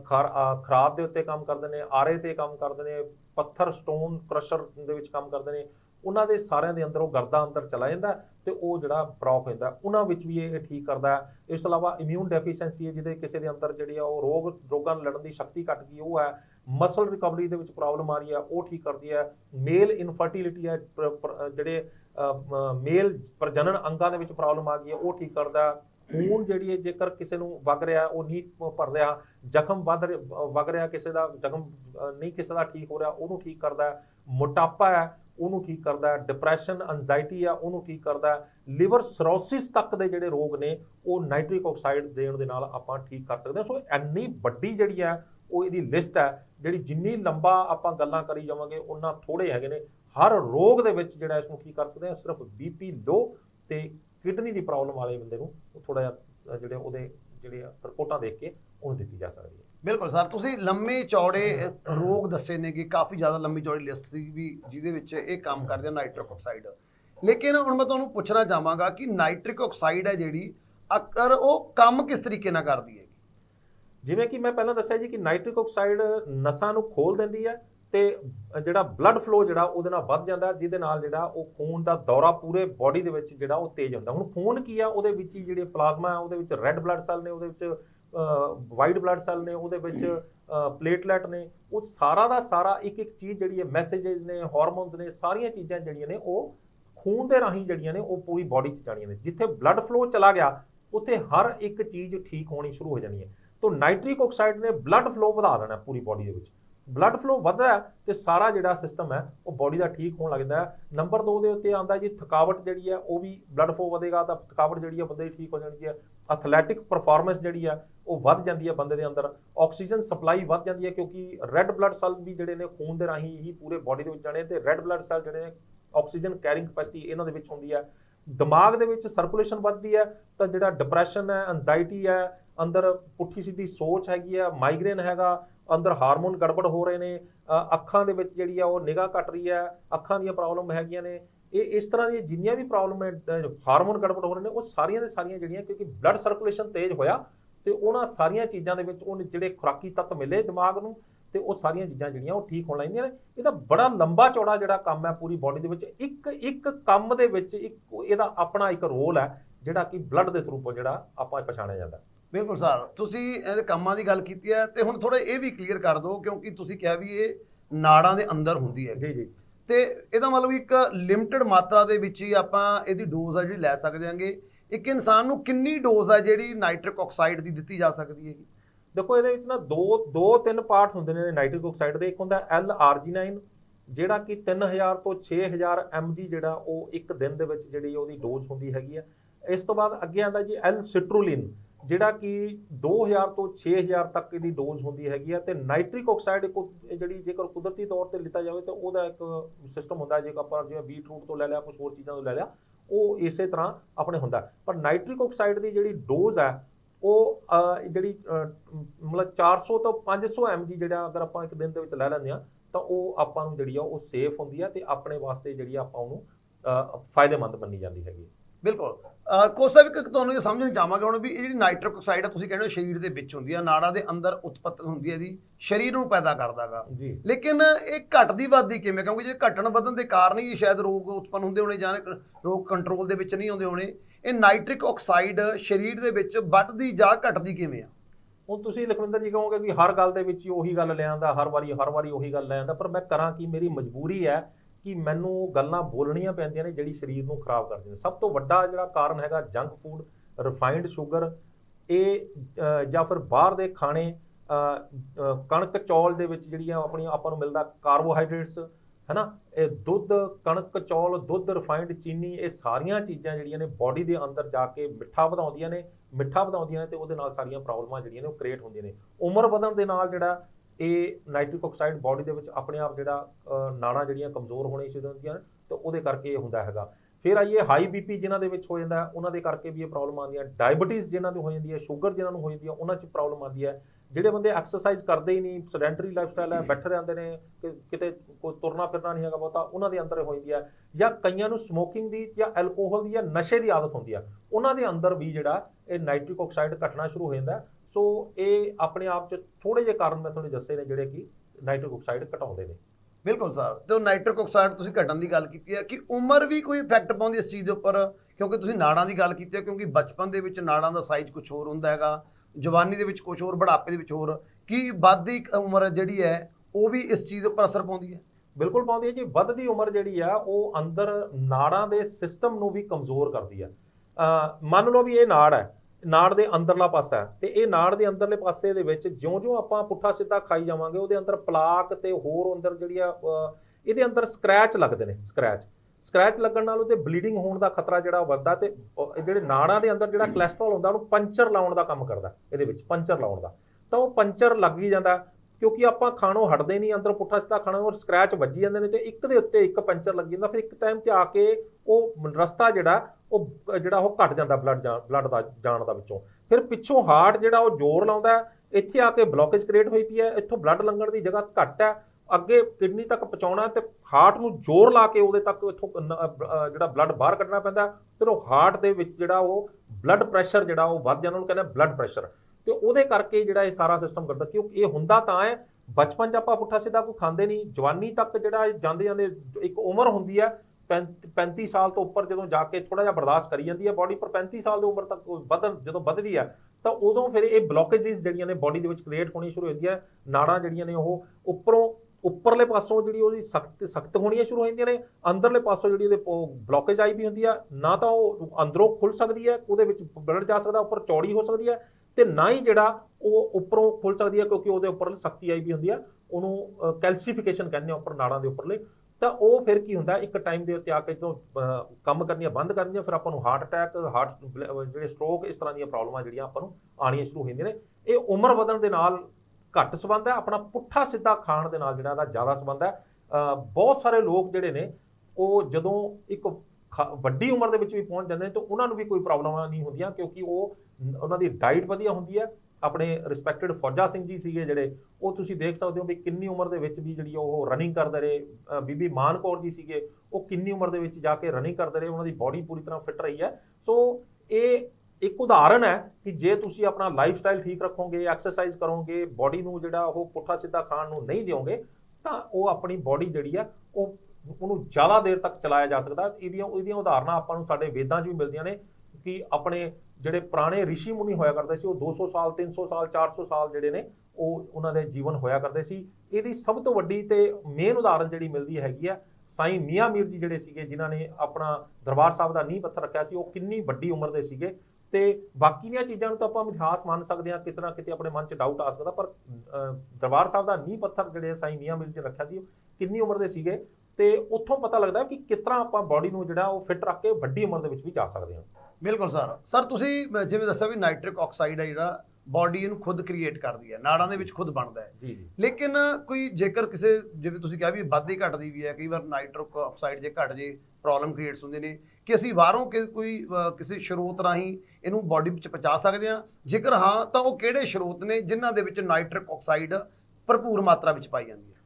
ਖਰ- ਖਰਾਬ ਦੇ ਉੱਤੇ ਕੰਮ ਕਰਦੇ ਨੇ, ਆਰੇ ਤੇ ਕੰਮ ਕਰਦੇ ਨੇ, ਪੱਥਰ ਸਟੋਨ ਕ੍ਰਸ਼ਰ ਦੇ ਵਿੱਚ ਕੰਮ ਕਰਦੇ ਨੇ, ਉਹਨਾਂ ਦੇ ਸਾਰਿਆਂ ਦੇ ਅੰਦਰ ਉਹ ਗਰਦਾ ਅੰਦਰ ਚਲਾ ਜਾਂਦਾ ਹੈ ਤੇ ਉਹ ਜਿਹੜਾ ਬਲੌਕ ਹੁੰਦਾ, ਉਹਨਾਂ ਵਿੱਚ ਵੀ ਇਹ ਠੀਕ ਕਰਦਾ। ਇਸ ਤੋਂ ਇਲਾਵਾ ਇਮਿਊਨ ਡੈਫੀਸ਼ੀਐਂਸੀ ਹੈ ਜਿਹਦੇ ਕਿਸੇ ਦੇ ਅੰਦਰ ਜਿਹੜੀ ਆ ਉਹ ਰੋਗ, ਰੋਗਾਂ ਨਾਲ ਲੜਨ ਦੀ ਸ਼ਕਤੀ ਘਟ ਗਈ, ਉਹ ਹੈ ਮਸਲ ਰਿਕਵਰੀ ਦੇ ਵਿੱਚ ਪ੍ਰੋਬਲਮ ਆ ਰਹੀ ਹੈ, ਉਹ ਠੀਕ ਕਰਦੀ ਹੈ। ਮੇਲ ਇਨਫਰਟੀਲਿਟੀ ਹੈ ਜਿਹੜੇ ਮੇਲ ਪ੍ਰਜਨਨ ਅੰਗਾਂ ਦੇ ਵਿੱਚ ਪ੍ਰੋਬਲਮ ਆ ਗਈ ਹੈ, ਉਹ ਠੀਕ ਕਰਦਾ ਖੂਨ ਜਿਹੜੀ ਹੈ, ਜੇਕਰ ਕਿਸੇ ਨੂੰ ਵਗ ਰਿਹਾ ਉਹ ਨਹੀਂ ਭਰ ਰਿਹਾ, ਜ਼ਖਮ ਵੱਧ ਰਿਹਾ- ਵਗ ਰਿਹਾ, ਕਿਸੇ ਦਾ ਜ਼ਖਮ ਨਹੀਂ, ਕਿਸੇ ਦਾ ਠੀਕ ਹੋ ਰਿਹਾ, ਉਹਨੂੰ ਠੀਕ ਕਰਦਾ ਮੋਟਾਪਾ ਹੈ, ਉਹਨੂੰ ਠੀਕ ਕਰਦਾ ਡਿਪਰੈਸ਼ਨ ਐਂਜ਼ਾਈਟੀ ਆ ਉਹਨੂੰ ਠੀਕ ਕਰਦਾ ਲਿਵਰ ਸਰੋਸਿਸ ਤੱਕ ਦੇ ਜਿਹੜੇ ਰੋਗ ਨੇ, ਉਹ ਨਾਈਟ੍ਰਿਕ ਆਕਸਾਈਡ ਦੇਣ ਦੇ ਨਾਲ ਆਪਾਂ ਠੀਕ ਕਰ ਸਕਦੇ ਹਾਂ। ਸੋ ਇੰਨੀ ਵੱਡੀ ਜਿਹੜੀ ਹੈ ਉਹ ਇਹਦੀ ਲਿਸਟ ਹੈ, ਜਿਹੜੀ ਜਿੰਨੀ ਲੰਬਾ ਆਪਾਂ ਗੱਲਾਂ ਕਰੀ ਜਾਵਾਂਗੇ, ਉਹਨਾਂ ਥੋੜੇ ਹੈਗੇ ਨੇ। ਹਰ ਰੋਗ ਦੇ ਵਿੱਚ ਜਿਹੜਾ ਇਸ ਨੂੰ ਕੀ ਕਰ ਸਕਦੇ ਹਾਂ ਸਿਰਫ ਬੀਪੀ ਲੋ ਤੇ ਕਿਡਨੀ ਦੀ ਪ੍ਰੋਬਲਮ ਵਾਲੇ ਬੰਦੇ ਨੂੰ ਥੋੜਾ ਜਿਹਾ ਜਿਹੜੇ ਉਹਦੇ ਜਿਹੜੇ ਰਿਪੋਰਟਾਂ ਦੇਖ ਕੇ ਉਹਨੂੰ ਦਿੱਤੀ ਜਾ ਸਕਦੀ ਹੈ। ਬਿਲਕੁਲ ਸਰ, ਤੁਸੀਂ ਲੰਮੇ ਚੌੜੇ ਰੋਗ ਦੱਸੇ ਨੇ ਕਿ ਕਾਫੀ ਜ਼ਿਆਦਾ ਲੰਮੀ ਚੌੜੀ ਲਿਸਟ ਸੀ ਵੀ ਜਿਹਦੇ ਵਿੱਚ ਇਹ ਕੰਮ ਕਰਦੇ ਆ ਨਾਈਟ੍ਰਿਕ ਆਕਸਾਈਡ ਲੇਕਿਨ ਹੁਣ ਮੈਂ ਤੁਹਾਨੂੰ ਪੁੱਛਣਾ ਚਾਹਾਂਗਾ ਕਿ ਨਾਈਟ੍ਰਿਕ ਆਕਸਾਈਡ ਹੈ ਜਿਹੜੀ, ਅਕਰ ਉਹ ਕੰਮ ਕਿਸ ਤਰੀਕੇ ਨਾਲ ਕਰਦੀ ਹੈ? ਜਿਵੇਂ ਕਿ ਮੈਂ ਪਹਿਲਾਂ ਦੱਸਿਆ ਜੀ ਕਿ ਨਾਈਟ੍ਰਿਕ ਆਕਸਾਈਡ ਨਸਾਂ ਨੂੰ ਖੋਲ ਦਿੰਦੀ ਹੈ ਤੇ ਜਿਹੜਾ ਬਲੱਡ ਫਲੋ ਜਿਹੜਾ ਉਹਦੇ ਨਾਲ ਵੱਧ ਜਾਂਦਾ ਜਿਹਦੇ ਨਾਲ ਜਿਹੜਾ ਉਹ ਖੂਨ ਦਾ ਦੌਰਾ ਪੂਰੇ ਬਾਡੀ ਦੇ ਵਿੱਚ ਜਿਹੜਾ ਉਹ ਤੇਜ਼ ਹੁੰਦਾ। ਹੁਣ ਖੂਨ ਕੀ ਆ? ਉਹਦੇ ਵਿੱਚ ਹੀ ਜਿਹੜੇ ਪਲਾਜ਼ਮਾ ਆ, ਉਹਦੇ ਵਿੱਚ ਰੈੱਡ ਬਲੱਡ ਸੈੱਲ ਨੇ, ਉਹਦੇ ਵਿੱਚ ਵਾਈਟ ਬਲੱਡ ਸੈੱਲ ਨੇ, ਉਹਦੇ ਵਿੱਚ ਪਲੇਟਲੈਟ ਨੇ, ਉਹ ਸਾਰਾ ਦਾ ਸਾਰਾ ਇੱਕ ਇੱਕ ਚੀਜ਼ ਜਿਹੜੀ ਹੈ ਮੈਸੇजेस ਨੇ, ਹਾਰਮੋਨਸ ਨੇ, ਸਾਰੀਆਂ ਚੀਜ਼ਾਂ ਜਿਹੜੀਆਂ ਨੇ ਉਹ ਖੂਨ ਦੇ ਰਾਹੀਂ ਜਿਹੜੀਆਂ ਨੇ ਉਹ ਪੂਰੀ ਬਾਡੀ 'ਚ ਜਾਣੀਆਂ ਨੇ। ਜਿੱਥੇ ਬਲੱਡ ਫਲੋ ਚਲਾ ਗਿਆ, ਉੱਥੇ ਹਰ ਇੱਕ ਚੀਜ਼ ਠੀਕ ਹੋਣੀ ਸ਼ੁਰੂ ਹੋ ਜਾਣੀ ਹੈ। ਤੋਂ ਨਾਈਟ੍ਰਿਕ ਆਕਸਾਈਡ ਨੇ ਬਲੱਡ ਫਲੋ ਵਧਾ ਦੇਣਾ ਪੂਰੀ ਬਾਡੀ ਦੇ ਵਿੱਚ। ਬਲੱਡ ਫਲੋ ਵਧਦਾ ਹੈ ਤੇ ਸਾਰਾ ਜਿਹੜਾ ਸਿਸਟਮ ਹੈ, ਉਹ ਬਾਡੀ ਦਾ ਠੀਕ ਹੋਣ ਲੱਗਦਾ ਹੈ। ਨੰਬਰ 2 ਦੇ ਉੱਤੇ ਆਂਦਾ ਜੀ, ਥਕਾਵਟ ਜਿਹੜੀ ਹੈ, ਉਹ ਵੀ ਬਲੱਡ ਫਲੋ ਵਧੇਗਾ ਤਾਂ ਥਕਾਵਟ ਜਿਹੜੀ ਹੈ, ਬੰਦੇ ਦੀ ਠੀਕ ਹੋ ਜਾਣੀ ਹੈ। ਐਥਲੈਟਿਕ ਪਰਫਾਰਮੈਂਸ ਜਿਹੜੀ ਹੈ, ਉਹ ਵੱਧ ਜਾਂਦੀ ਹੈ ਬੰਦੇ ਦੇ ਅੰਦਰ। ਆਕਸੀਜਨ ਸਪਲਾਈ ਵੱਧ ਜਾਂਦੀ ਹੈ ਕਿਉਂਕਿ ਰੈੱਡ ਬਲੱਡ ਸੈੱਲ ਵੀ ਜਿਹੜੇ ਨੇ, ਖੂਨ ਦੇ ਰਾਹੀਂ ਹੀ ਪੂਰੇ ਬਾਡੀ ਦੇ ਵਿੱਚ ਜਾਣੇ ਤੇ ਰੈੱਡ ਬਲੱਡ ਸੈੱਲ ਜਿਹੜੇ ਨੇ ਆਕਸੀਜਨ ਕੈਰਿੰਗ ਕਪੈਸਿਟੀ ਇਹਨਾਂ ਦੇ ਵਿੱਚ ਹੁੰਦੀ ਹੈ। ਦਿਮਾਗ ਦੇ ਵਿੱਚ ਸਰਕੂਲੇਸ਼ਨ ਵੱਧਦੀ ਹੈ ਤਾਂ ਜਿਹੜਾ ਡਿਪਰੈਸ਼ਨ ਹੈ ਐਂਜ਼ਾਈਟੀ ਹੈ ਅੰਦਰ ਪੁੱਠੀ ਸਿੱਧੀ ਸੋਚ ਹੈਗੀ ਆ ਮਾਈਗ੍ਰੇਨ ਹੈਗਾ, ਅੰਦਰ ਹਾਰਮੋਨ ਗੜਬੜ ਹੋ ਰਹੇ ਨੇ ਅੱਖਾਂ ਦੇ ਵਿੱਚ ਜਿਹੜੀ ਆ ਉਹ ਨਿਗਾਹ ਘਟ ਰਹੀ ਹੈ, ਅੱਖਾਂ ਦੀਆਂ ਪ੍ਰੋਬਲਮ ਹੈਗੀਆਂ ਨੇ। ਇਹ ਇਸ ਤਰ੍ਹਾਂ ਦੀਆਂ ਜਿੰਨੀਆਂ ਵੀ ਪ੍ਰੋਬਲਮ ਹੈ ਹਾਰਮੋਨ ਗੜਬੜ ਹੋ ਰਹੇ ਨੇ, ਉਹ ਸਾਰੀਆਂ ਦੇ ਸਾਰੀਆਂ ਜਿਹੜੀਆਂ ਕਿਉਂਕਿ ਬਲੱਡ ਸਰਕੂਲੇਸ਼ਨ ਤੇਜ਼ ਹੋਇਆ ਤੇ ਉਹਨਾਂ ਸਾਰੀਆਂ ਚੀਜ਼ਾਂ ਦੇ ਵਿੱਚ ਉਹ ਜਿਹੜੇ ਖੁਰਾਕੀ ਤੱਤ ਮਿਲੇ ਦਿਮਾਗ ਨੂੰ ਤੇ ਉਹ ਸਾਰੀਆਂ ਚੀਜ਼ਾਂ ਜਿਹੜੀਆਂ ਉਹ ਠੀਕ ਹੋਣ ਲੱਗਦੀਆਂ ਨੇ। ਇਹਦਾ ਬੜਾ ਲੰਬਾ ਚੌੜਾ ਜਿਹੜਾ ਕੰਮ ਹੈ ਪੂਰੀ ਬਾਡੀ ਦੇ ਵਿੱਚ, ਇੱਕ ਇੱਕ ਕੰਮ ਦੇ ਵਿੱਚ ਇੱਕ, ਇਹਦਾ ਆਪਣਾ ਇੱਕ ਰੋਲ ਹੈ ਜਿਹੜਾ ਕਿ ਬਲੱਡ ਦੇ ਥਰੂ ਜਿਹੜਾ ਆਪਾਂ ਪਛਾਣਿਆ ਜਾਂਦਾ। ਬਿਲਕੁਲ ਸਰ ਤੁਸੀਂ ਇਹਦੇ ਕੰਮਾਂ ਦੀ ਗੱਲ ਕੀਤੀ ਹੈ ਤੇ ਹੁਣ ਥੋੜਾ ਇਹ ਵੀ ਕਲੀਅਰ ਕਰ ਦਿਓ ਕਿਉਂਕਿ ਤੁਸੀਂ ਕਿਹਾ ਵੀ ਇਹ ਨਾੜਾਂ ਦੇ ਅੰਦਰ ਹੁੰਦੀ ਹੈ। ਜੀ ਜੀ। ਤੇ ਇਹਦਾ ਮਤਲਬ ਇੱਕ ਲਿਮਟਿਡ ਮਾਤਰਾ ਦੇ ਵਿੱਚ ਹੀ ਆਪਾਂ ਇਹਦੀ ਡੋਜ਼ ਆ ਜਿਹੜੀ ਲੈ ਸਕਦੇ ਹਾਂਗੇ। ਇੱਕ ਇਨਸਾਨ ਨੂੰ ਕਿੰਨੀ ਡੋਜ਼ ਆ ਜਿਹੜੀ ਨਾਈਟ੍ਰਿਕ ਆਕਸਾਈਡ ਦੀ ਦਿੱਤੀ ਜਾ ਸਕਦੀ ਹੈ ਦੇਖੋ ਇਹਦੇ ਵਿੱਚ ਨਾ ਦੋ ਦੋ ਤਿੰਨ ਪਾਰਟ ਹੁੰਦੇ ਨੇ ਨਾਈਟ੍ਰਿਕ ਆਕਸਾਈਡ ਦੇ। ਇੱਕ ਹੁੰਦਾ ਐਲ ਆਰਜੀਨਾਈਨ ਜਿਹੜਾ ਕਿ 3000 ਤੋਂ 6000 mg ਜਿਹੜਾ ਉਹ ਇੱਕ ਦਿਨ ਦੇ ਵਿੱਚ ਜਿਹੜੀ ਉਹਦੀ ਡੋਜ਼ ਹੁੰਦੀ ਹੈਗੀ ਆ। ਇਸ ਤੋਂ ਬਾਅਦ ਅੱਗੇ ਆਂਦਾ ਜੀ ਐਲ ਸਿਟਰੁਲਿਨ ਜਿਹੜਾ ਕਿ 2000 ਤੋਂ 6000 ਤੱਕ ਇਹਦੀ ਡੋਜ਼ ਹੁੰਦੀ ਹੈਗੀ ਆ ਤੇ ਨਾਈਟ੍ਰਿਕ ਆਕਸਾਈਡ ਇੱਕ ਉਹ ਜਿਹੜੀ ਜੇਕਰ ਕੁਦਰਤੀ ਤੌਰ ਤੇ ਲਿੱਤਾ ਜਾਵੇ ਤਾਂ ਉਹਦਾ ਇੱਕ ਸਿਸਟਮ ਹੁੰਦਾ ਜੇ ਆਪਾਂ ਜਿਵੇਂ ਬੀਟ ਰੂਟ ਤੋਂ ਲੈ ਲਿਆ ਕੁਝ ਹੋਰ ਚੀਜ਼ਾਂ ਤੋਂ ਲੈ ਲਿਆ ਉਹ ਇਸੇ ਤਰ੍ਹਾਂ ਆਪਣੇ ਹੁੰਦਾ। ਪਰ ਨਾਈਟ੍ਰਿਕ ਆਕਸਾਈਡ ਦੀ ਜਿਹੜੀ ਡੋਜ਼ ਹੈ ਉਹ ਜਿਹੜੀ ਅਹ, ਮਤਲਬ 400 ਤੋਂ 500 mg ਜਿਹੜਾ ਅਗਰ ਆਪਾਂ ਇੱਕ ਦਿਨ ਦੇ ਵਿੱਚ ਲੈ ਲੈਂਦੇ ਆ ਤਾਂ ਉਹ ਆਪਾਂ ਨੂੰ ਜਿਹੜੀ ਆ ਉਹ ਸੇਫ ਹੁੰਦੀ ਆ ਤੇ ਆਪਣੇ ਵਾਸਤੇ ਜਿਹੜੀ ਆ ਆਪਾਂ ਉਹਨੂੰ ਫਾਇਦੇਮੰਦ ਮੰਨੀ ਜਾਂਦੀ ਹੈਗੀ ਬਿਲਕੁਲ। ਕੋਸਾ ਵੀ ਤੁਹਾਨੂੰ ਇਹ ਸਮਝਣੀ ਚਾਹਾਂਗੇ ਹੁਣ ਵੀ ਇਹ ਜਿਹੜੀ ਨਾਈਟ੍ਰਿਕ ਆਕਸਾਈਡ ਆ ਤੁਸੀਂ ਕਹਿੰਦੇ ਹੋ ਸਰੀਰ ਦੇ ਵਿੱਚ ਹੁੰਦੀ ਆ ਨਾੜਾਂ ਦੇ ਅੰਦਰ ਉਤਪਤ ਹੁੰਦੀ ਹੈ ਇਹਦੀ ਸਰੀਰ ਨੂੰ ਪੈਦਾ ਕਰਦਾਗਾ। ਜੀ। ਲੇਕਿਨ ਇਹ ਘਟਦੀ ਵੱਧਦੀ ਕਿਵੇਂ? ਕਿਉਂਕਿ ਜੇ ਘਟਣ ਵਧਣ ਦੇ ਕਾਰਨ ਹੀ ਸ਼ਾਇਦ ਰੋਗ ਉਤਪੰਨ ਹੁੰਦੇ ਹੋਣੇ ਜਾਂ ਰੋਗ ਕੰਟਰੋਲ ਦੇ ਵਿੱਚ ਨਹੀਂ ਆਉਂਦੇ ਹੋਣੇ। ਇਹ ਨਾਈਟ੍ਰਿਕ ਆਕਸਾਈਡ ਸਰੀਰ ਦੇ ਵਿੱਚ ਵੱਧਦੀ ਜਾਂ ਘਟਦੀ ਕਿਵੇਂ ਆ? ਹੁਣ ਤੁਸੀਂ ਲਖਵਿੰਦਰ ਜੀ ਕਹੋਗੇ ਕਿ ਹਰ ਗੱਲ ਦੇ ਵਿੱਚ ਉਹੀ ਗੱਲ ਲੈ ਆਂਦਾ ਹਰ ਵਾਰੀ ਹਰ ਵਾਰੀ ਉਹੀ ਗੱਲ ਲੈ ਆਂਦਾ ਪਰ ਮੈਂ ਕਰਾਂ ਕੀ? ਮੇਰੀ ਮਜਬੂਰੀ ਹੈ ਕਿ ਮੈਨੂੰ ਗੱਲਾਂ ਬੋਲਣੀਆਂ ਪੈਂਦੀਆਂ ਨੇ ਜਿਹੜੀ ਸਰੀਰ ਨੂੰ ਖਰਾਬ ਕਰਦੀਆਂ ਨੇ। ਸਭ ਤੋਂ ਵੱਡਾ ਜਿਹੜਾ ਕਾਰਨ ਹੈਗਾ ਜੰਕ ਫੂਡ ਰਿਫਾਈਨਡ ਸ਼ੂਗਰ ਇਹ ਜਾਂ ਫਿਰ ਬਾਹਰ ਦੇ ਖਾਣੇ ਕਣਕ ਚੌਲ ਦੇ ਵਿੱਚ ਜਿਹੜੀਆਂ ਆਪਣੀਆਂ ਆਪਾਂ ਨੂੰ ਮਿਲਦਾ ਕਾਰਬੋਹਾਈਡਰੇਟਸ ਹੈਨਾ? ਇਹ ਦੁੱਧ, ਕਣਕ ਚੌਲ, ਦੁੱਧ ਰਿਫਾਈਨਡ ਚੀਨੀ, ਇਹ ਸਾਰੀਆਂ ਚੀਜ਼ਾਂ ਜਿਹੜੀਆਂ ਨੇ ਬਾਡੀ ਦੇ ਅੰਦਰ ਜਾ ਕੇ ਮਿੱਠਾ ਵਧਾਉਂਦੀਆਂ ਨੇ, ਮਿੱਠਾ ਵਧਾਉਂਦੀਆਂ ਨੇ ਤੇ ਉਹਦੇ ਨਾਲ ਸਾਰੀਆਂ ਪ੍ਰੋਬਲਮਾਂ ਜਿਹੜੀਆਂ ਨੇ ਉਹ ਕ੍ਰੀਏਟ ਹੁੰਦੀਆਂ ਨੇ। ਉਮਰ ਵਧਣ ਦੇ ਨਾਲ ਜਿਹੜਾ ਇਹ ਨਾਈਟ੍ਰਿਕ ਆਕਸਾਈਡ ਬਾਡੀ ਦੇ ਵਿੱਚ ਆਪਣੇ ਆਪ ਜਿਹੜਾ ਅ, ਨਾੜਾਂ ਜਿਹੜੀਆਂ ਕਮਜ਼ੋਰ ਹੋਣੇ ਸ਼ੁਰੂ ਹੁੰਦੀਆਂ ਨੇ ਤੇ ਉਹਦੇ ਕਰਕੇ ਇਹ ਹੁੰਦਾ ਹੈਗਾ। ਫਿਰ ਆਈਏ ਹਾਈ ਬੀਪੀ ਜਿਨ੍ਹਾਂ ਦੇ ਵਿੱਚ ਹੋ ਜਾਂਦਾ ਉਹਨਾਂ ਦੇ ਕਰਕੇ ਵੀ ਇਹ ਪ੍ਰੋਬਲਮ ਆਉਂਦੀ ਹੈ। ਡਾਇਬੀਟੀਜ਼ ਜਿਨ੍ਹਾਂ ਦੇ ਹੋ ਜਾਂਦੀ ਹੈ ਸ਼ੂਗਰ ਜਿਨ੍ਹਾਂ ਨੂੰ ਹੋ ਜਾਂਦੀ ਹੈ ਉਹਨਾਂ 'ਚ ਪ੍ਰੋਬਲਮ ਆਉਂਦੀ ਹੈ। ਜਿਹੜੇ ਬੰਦੇ ਐਕਸਰਸਾਈਜ਼ ਕਰਦੇ ਹੀ ਨਹੀਂ ਸੈਡੈਂਟਰੀ ਲਾਈਫਸਟਾਈਲ ਹੈ ਬੈਠੇ ਰਹਿੰਦੇ ਨੇ ਕਿ- ਕਿਤੇ ਕੋਈ ਤੁਰਨਾ ਫਿਰਨਾ ਨਹੀਂ ਹੈਗਾ ਬਹੁਤਾ ਉਹਨਾਂ ਦੇ ਅੰਦਰ ਹੋ ਜਾਂਦੀ ਹੈ। ਜਾਂ ਕਈਆਂ ਨੂੰ ਸਮੋਕਿੰਗ ਦੀ ਜਾਂ ਐਲਕੋਹਲ ਦੀ ਜਾਂ ਨਸ਼ੇ ਦੀ ਆਦਤ ਹੁੰਦੀ ਹੈ। ਉਹਨਾਂ ਦੇ ਅੰਦਰ ਵੀ ਜਿਹੜਾ ਇਹ ਨਾਈਟ੍ਰਿਕ ਆਕਸਾਈਡ ਘਟਣਾ ਸ਼ੁਰੂ ਹੋ ਜਾਂਦਾ ਸੋ ਇਹ ਆਪਣੇ ਆਪ 'ਚ ਥੋੜੇ ਜਿਹੇ ਕਾਰਨ ਮੈਂ ਤੁਹਾਨੂੰ ਦੱਸੇ ਨੇ ਜਿਹੜੇ ਕਿ ਨਾਈਟ੍ਰਿਕ ਆਕਸਾਈਡ ਘਟਾਉਂਦੇ ਨੇ। ਬਿਲਕੁਲ ਸਰ। ਤੇ ਉਹ ਨਾਈਟ੍ਰਿਕ ਆਕਸਾਈਡ ਤੁਸੀਂ ਘਟਣ ਦੀ ਗੱਲ ਕੀਤੀ ਹੈ ਕਿ ਉਮਰ ਵੀ ਕੋਈ ਇਫੈਕਟ ਪਾਉਂਦੀ ਇਸ ਚੀਜ਼ ਦੇ ਉੱਪਰ? ਕਿਉਂਕਿ ਤੁਸੀਂ ਨਾੜਾਂ ਦੀ ਗੱਲ ਕੀਤੀ ਹੈ ਕਿਉਂਕਿ ਬਚਪਨ ਦੇ ਵਿੱਚ ਨਾੜਾਂ ਦਾ ਸਾਈਜ਼ ਕੁਝ ਹੋਰ ਹੁੰਦਾ ਹੈਗਾ ਜਵਾਨੀ ਦੇ ਵਿੱਚ ਕੁਝ ਹੋਰ ਬੁਢਾਪੇ ਦੇ ਵਿੱਚ ਹੋਰ ਕੀ ਵੱਧਦੀ ਉਮਰ ਜਿਹੜੀ ਹੈ ਉਹ ਵੀ ਇਸ ਚੀਜ਼ ਦੇ ਉੱਪਰ ਅਸਰ ਪਾਉਂਦੀ ਹੈ? ਬਿਲਕੁਲ ਪਾਉਂਦੀ ਹੈ ਜੀ। ਵੱਧਦੀ ਉਮਰ ਜਿਹੜੀ ਆ ਉਹ ਅੰਦਰ ਨਾੜਾਂ ਦੇ ਸਿਸਟਮ ਨੂੰ ਵੀ ਕਮਜ਼ੋਰ ਕਰਦੀ ਆ। ਮੰਨ ਲਓ ਵੀ ਇਹ ਨਾੜ ਹੈ। ਨਾੜ ਦੇ ਅੰਦਰਲਾ ਪਾਸਾ ਹੈ। ਤੇ ਇਹ ਨਾੜ ਦੇ ਅੰਦਰਲੇ ਪਾਸੇ ਦੇ ਵਿੱਚ ਜਿਉਂ-ਜਿਉਂ ਆਪਾਂ ਪੁੱਠਾ ਸਿੱਧਾ ਖਾਈ ਜਾਵਾਂਗੇ, ਉਹਦੇ ਅੰਦਰ ਪਲਾਕ ਤੇ ਹੋਰ ਅੰਦਰ ਜਿਹੜੀ ਆ ਇਹਦੇ ਅੰਦਰ ਸਕ੍ਰੈਚ ਲੱਗਦੇ ਨੇ ਸਕ੍ਰੈਚ ਸਕ੍ਰੈਚ ਲੱਗਣ ਨਾਲ ਉਹਦੇ ਬਲੀਡਿੰਗ ਹੋਣ ਦਾ ਖਤਰਾ ਜਿਹੜਾ ਉਹ ਵੱਧਦਾ ਤੇ ਜਿਹੜੇ ਨਾੜਾਂ ਦੇ ਅੰਦਰ ਜਿਹੜਾ ਕੋਲੇਸਟ੍ਰੋਲ ਹੁੰਦਾ, ਉਹਨੂੰ ਪੰਚਰ ਲਾਉਣ ਦਾ ਕੰਮ ਕਰਦਾ, ਇਹਦੇ ਵਿੱਚ ਪੰਚਰ ਲਾਉਣ ਦਾ। ਤਾਂ ਉਹ ਪੰਚਰ ਲੱਗ ਹੀ ਜਾਂਦਾ। ਕਿਉਂਕਿ ਆਪਾਂ ਖਾਣੋਂ ਹਟਦੇ ਨਹੀਂ, ਅੰਦਰ ਪੁੱਠਾ ਸਿੱਧਾ ਖਾਣਾ ਔਰ ਸਕ੍ਰੈਚ ਵੱਜੀ ਜਾਂਦੇ ਨੇ ਤੇ ਇੱਕ ਦੇ ਉੱਤੇ ਇੱਕ ਪੰਚਰ ਲੱਗ ਜਾਂਦਾ, ਫਿਰ ਇੱਕ ਟਾਈਮ ਤੇ ਆ ਕੇ ਉਹ ਰਸਤਾ ਜਿਹੜਾ, ਉਹ ਜਿਹੜਾ ਉਹ ਘਟ ਜਾਂਦਾ ਬਲੱਡ ਬਲੱਡ ਦਾ ਜਾਣ ਦਾ ਵਿੱਚੋਂ। ਫਿਰ ਪਿੱਛੋਂ ਹਾਰਟ ਜਿਹੜਾ ਉਹ ਜ਼ੋਰ ਲਾਉਂਦਾ ਇੱਥੇ ਆ ਕੇ ਬਲੋਕੇਜ ਕ੍ਰੀਏਟ ਹੋਈ ਪਈ ਹੈ, ਇੱਥੋਂ ਬਲੱਡ ਲੰਘਣ ਦੀ ਜਗ੍ਹਾ ਘੱਟ ਹੈ, ਅੱਗੇ ਕਿਡਨੀ ਤੱਕ ਪਹੁੰਚਾਉਣਾ ਤੇ ਹਾਰਟ ਨੂੰ ਜ਼ੋਰ ਲਾ ਕੇ ਉਹਦੇ ਤੱਕ ਇੱਥੋਂ ਜਿਹੜਾ ਬਲੱਡ ਬਾਹਰ ਕੱਢਣਾ ਪੈਂਦਾ ਫਿਰ ਉਹ ਹਾਰਟ ਦੇ ਵਿੱਚ ਜਿਹੜਾ ਉਹ ਬਲੱਡ ਪ੍ਰੈਸ਼ਰ ਜਿਹੜਾ ਉਹ ਵੱਧ ਜਾਂਦਾ, ਉਹਨੂੰ ਕਹਿੰਦੇ ਬਲੱਡ ਪ੍ਰੈਸ਼ਰ ਤੇ ਉਹਦੇ ਕਰਕੇ ਜਿਹੜਾ ਇਹ ਸਾਰਾ ਸਿਸਟਮ ਕਰਦਾ ਕਿਉਂਕਿ ਇਹ ਹੁੰਦਾ ਤਾਂ ਹੈ, ਬਚਪਨ 'ਚ ਆਪਾਂ ਪੁੱਠਾ ਸਿੱਧਾ ਕੋਈ ਖਾਂਦੇ ਨਹੀਂ, ਜਵਾਨੀ ਤੱਕ ਜਿਹੜਾ ਇਹ ਜਾਂਦੇ ਜਾਂਦੇ ਇੱਕ ਉਮਰ ਹੁੰਦੀ ਹੈ 35 ਸਾਲ ਤੋਂ ਉੱਪਰ ਜਦੋਂ ਜਾ ਕੇ ਥੋੜਾ ਜਿਹਾ ਬਰਦਾਸ਼ਤ ਕਰੀ ਜਾਂਦੀ ਹੈ ਬਾਡੀ ਪਰ 35 ਸਾਲ ਦੀ ਉਮਰ ਤੱਕ ਉਹ ਵਧਣ, ਜਦੋਂ ਵੱਧਦੀ ਹੈ, ਤਾਂ ਉਦੋਂ ਫਿਰ ਇਹ ਬਲੋਕੇजेस ਜਿਹੜੀਆਂ ਨੇ ਬਾਡੀ ਦੇ ਵਿੱਚ ਕ੍ਰੀਏਟ ਹੋਣੀ ਸ਼ੁਰੂ ਹੋ ਜਾਂਦੀਆਂ ਨਾੜਾਂ ਜਿਹੜੀਆਂ ਨੇ ਉਹ ਉੱਪਰੋਂ, ਉੱਪਰਲੇ ਪਾਸੋਂ ਜਿਹੜੀ ਉਹਦੀ ਸਖਤ ਸਖਤ ਹੋਣੀਆਂ ਸ਼ੁਰੂ ਹੋ ਜਾਂਦੀਆਂ ਨੇ, ਅੰਦਰਲੇ ਪਾਸੋਂ ਜਿਹੜੀ ਉਹਦੇ ਬਲੋਕੇਜ ਆਈ ਵੀ ਹੁੰਦੀ ਆ ਨਾ ਤਾਂ ਉਹ ਅੰਦਰੋਂ ਖੁੱਲ ਸਕਦੀ ਹੈ, ਉਹਦੇ ਵਿੱਚ ਬਲੱਡ ਜਾ ਸਕਦਾ, ਉੱਪਰ ਚੌੜੀ ਹੋ ਸਕਦੀ ਹੈ ਤੇ ਨਾ ਹੀ ਜਿਹੜਾ ਉਹ ਉੱਪਰੋਂ ਖੁੱਲ ਸਕਦੀ ਹੈ ਕਿਉਂਕਿ ਉਹਦੇ ਉੱਪਰ ਸਖਤੀ ਆਈ ਵੀ ਹੁੰਦੀ ਆ ਉਹਨੂੰ ਕੈਲਸੀਫਿਕੇਸ਼ਨ ਕਹਿੰਦੇ ਆ ਉੱਪਰ, ਨਾੜਾਂ ਦੇ ਉੱਪਰਲੇ, ਤਾਂ ਉਹ ਫਿਰ ਕੀ ਹੁੰਦਾ, ਇੱਕ ਟਾਈਮ ਦੇ ਉੱਤੇ ਆ ਕੇ ਜਦੋਂ ਕੰਮ ਕਰਨੀਆਂ ਬੰਦ ਕਰਨੀਆਂ ਫਿਰ ਆਪਾਂ ਨੂੰ ਹਾਰਟ ਅਟੈਕ ਹਾਰਟ ਜਿਹੜੇ ਸਟ੍ਰੋਕ ਇਸ ਤਰ੍ਹਾਂ ਦੀਆਂ ਪ੍ਰੋਬਲਮਾਂ ਜਿਹੜੀਆਂ ਆਪਾਂ ਨੂੰ ਆਉਣੀਆਂ ਸ਼ੁਰੂ ਹੁੰਦੀਆਂ ਨੇ, ਇਹ ਉਮਰ ਵਧਣ ਦੇ ਨਾਲ ਘੱਟ ਸੰਬੰਧ ਹੈ, ਆਪਣਾ ਪੁੱਠਾ ਸਿੱਧਾ ਖਾਣ ਦੇ ਨਾਲ ਜਿਹੜਾ ਇਹਦਾ ਜ਼ਿਆਦਾ ਸੰਬੰਧ ਹੈ ਬਹੁਤ ਸਾਰੇ ਲੋਕ ਜਿਹੜੇ ਨੇ, ਉਹ ਜਦੋਂ ਇੱਕ ਖ- ਵੱਡੀ ਉਮਰ ਦੇ ਵਿੱਚ ਵੀ ਪਹੁੰਚ ਜਾਂਦੇ ਨੇ, ਤਾਂ ਉਹਨਾਂ ਨੂੰ ਵੀ ਕੋਈ ਪ੍ਰੋਬਲਮਾਂ ਨਹੀਂ ਹੁੰਦੀਆਂ, ਕਿਉਂਕਿ ਉਹ ਉਹਨਾਂ ਦੀ ਡਾਈਟ ਵਧੀਆ ਹੁੰਦੀ ਹੈ, ਆਪਣੇ ਰਿਸਪੈਕਟਡ ਫੌਜਾ ਸਿੰਘ ਜੀ ਸੀਗੇ ਜਿਹੜੇ, ਉਹ ਤੁਸੀਂ ਦੇਖ ਸਕਦੇ ਹੋ ਵੀ ਕਿੰਨੀ ਉਮਰ ਦੇ ਵਿੱਚ ਵੀ ਜਿਹੜੀ ਉਹ ਰਨਿੰਗ ਕਰਦੇ ਰਹੇ ਬੀਬੀ ਮਾਨ ਕੌਰ ਜੀ ਸੀਗੇ, ਉਹ ਕਿੰਨੀ ਉਮਰ ਦੇ ਵਿੱਚ ਜਾ ਕੇ ਰਨਿੰਗ ਕਰਦੇ ਰਹੇ, ਉਹਨਾਂ ਦੀ ਬਾਡੀ ਪੂਰੀ ਤਰ੍ਹਾਂ ਫਿੱਟ ਰਹੀ ਹੈ। ਸੋ ਇਹ ਇੱਕ ਉਦਾਹਰਣ ਹੈ ਕਿ ਜੇ ਤੁਸੀਂ ਆਪਣਾ ਲਾਈਫ ਸਟਾਈਲ ਠੀਕ ਰੱਖੋਗੇ ਐਕਸਰਸਾਈਜ਼ ਕਰੋਗੇ ਬਾਡੀ ਨੂੰ ਜਿਹੜਾ ਉਹ ਪੁੱਠਾ ਸਿੱਧਾ ਖਾਣ ਨੂੰ ਨਹੀਂ ਦਿਓਗੇ, ਤਾਂ ਉਹ ਆਪਣੀ ਬਾਡੀ ਜਿਹੜੀ ਆ ਉਹ ਉਹਨੂੰ ਜ਼ਿਆਦਾ ਦੇਰ ਤੱਕ ਚਲਾਇਆ ਜਾ ਸਕਦਾ। ਇਹਦੀਆਂ ਇਹਦੀਆਂ ਉਦਾਹਰਨਾਂ ਆਪਾਂ ਨੂੰ ਸਾਡੇ ਵੇਦਾਂ 'ਚ ਵੀ ਮਿਲਦੀਆਂ ਨੇ ਕਿ ਆਪਣੇ ਜਿਹੜੇ ਪੁਰਾਣੇ ઋષਿ ਮੁਨੀ ਹੋਇਆ ਕਰਦੇ ਸੀ, ਉਹ 200 ਸਾਲ 300 ਸਾਲ 400 ਸਾਲ ਜਿਹੜੇ ਨੇ, ਉਹ ਉਹਨਾਂ ਦੇ ਜੀਵਨ ਹੋਇਆ ਕਰਦੇ ਸੀ। ਇਹਦੀ ਸਭ ਤੋਂ ਵੱਡੀ ਤੇ ਮੇਨ ਉਦਾਹਰਨ ਜਿਹੜੀ ਮਿਲਦੀ ਹੈਗੀ ਆ, ਸਾਈਂ ਮੀਆਂ ਮੀਰ ਜੀ ਜਿਹੜੇ ਸੀਗੇ, ਜਿਨ੍ਹਾਂ ਨੇ ਆਪਣਾ ਦਰਬਾਰ ਸਾਹਿਬ ਦਾ ਨੀਂਹ ਪੱਥਰ ਰੱਖਿਆ ਸੀ, ਉਹ ਕਿੰਨੀ ਵੱਡੀ ਉਮਰ ਦੇ ਸੀਗੇ। ਤੇ ਬਾਕੀ ਦੀਆਂ ਚੀਜ਼ਾਂ ਨੂੰ ਤਾਂ ਆਪਾਂ ਮਿਥਿਹਾਸ ਮੰਨ ਸਕਦੇ ਹਾਂ, ਕਿਤਨਾ ਕਿਤੇ ਆਪਣੇ ਮਨ 'ਚ ਡਾਊਟ ਆ ਸਕਦਾ, ਪਰ ਦਰਬਾਰ ਸਾਹਿਬ ਦਾ ਨੀਂਹ ਪੱਥਰ ਜਿਹੜੇ ਸਾਈਂ ਮੀਆਂ ਮੀਰ ਜੀ ਨੇ ਰੱਖਿਆ ਸੀ, ਉਹ ਕਿੰਨੀ ਉਮਰ ਦੇ ਸੀਗੇ। ਤੇ ਉੱਥੋਂ ਪਤਾ ਲੱਗਦਾ ਕਿ ਕਿਤਨਾ ਆਪਾਂ ਬਾਡੀ ਨੂੰ ਜਿਹੜਾ ਉਹ ਫਿੱਟ ਰੱਖ ਕੇ ਵੱਡੀ ਉਮਰ ਦੇ ਵਿੱਚ ਵੀ ਜਾ ਸਕਦੇ ਹਾਂ। ਬਿਲਕੁਲ ਸਰ। ਸਰ ਤੁਸੀਂ ਜਿਵੇਂ ਦੱਸਿਆ ਵੀ ਨਾਈਟ੍ਰਿਕ ਆਕਸਾਈਡ ਹੈ ਜਿਹੜਾ ਬਾਡੀ ਇਹਨੂੰ ਖੁਦ ਕ੍ਰੀਏਟ ਕਰਦੀ ਹੈ ਨਾੜਾਂ ਦੇ ਵਿੱਚ ਖੁਦ ਬਣਦਾ ਹੈ। ਜੀ ਜੀ। ਲੇਕਿਨ ਕੋਈ ਜੇਕਰ ਕਿਸੇ ਜਿਵੇਂ ਤੁਸੀਂ ਕਿਹਾ ਵੀ ਵੱਧਦੀ ਘਟਦੀ ਵੀ ਹੈ ਕਈ ਵਾਰ ਨਾਈਟ੍ਰਿਕ ਆਕਸਾਈਡ ਜੇ ਘਟ ਜੇ ਪ੍ਰੋਬਲਮ ਕ੍ਰੀਏਟਸ ਹੁੰਦੇ ਨੇ ਕਿ ਅਸੀਂ ਬਾਹਰੋਂ ਕਿ ਕੋਈ ਕਿਸੇ ਸਰੋਤ ਰਾਹੀਂ ਇਹਨੂੰ ਬਾਡੀ ਵਿੱਚ ਪਹੁੰਚਾ ਸਕਦੇ ਹਾਂ। ਜੇਕਰ ਹਾਂ ਤਾਂ ਉਹ ਕਿਹੜੇ ਸਰੋਤ ਨੇ ਜਿਨ੍ਹਾਂ ਦੇ ਵਿੱਚ ਨਾਈਟ੍ਰਿਕ ਆਕਸਾਈਡ ਭਰਪੂਰ ਮਾਤਰਾ ਵਿੱਚ ਪਾਈ ਜਾਂਦੀ ਹੈ?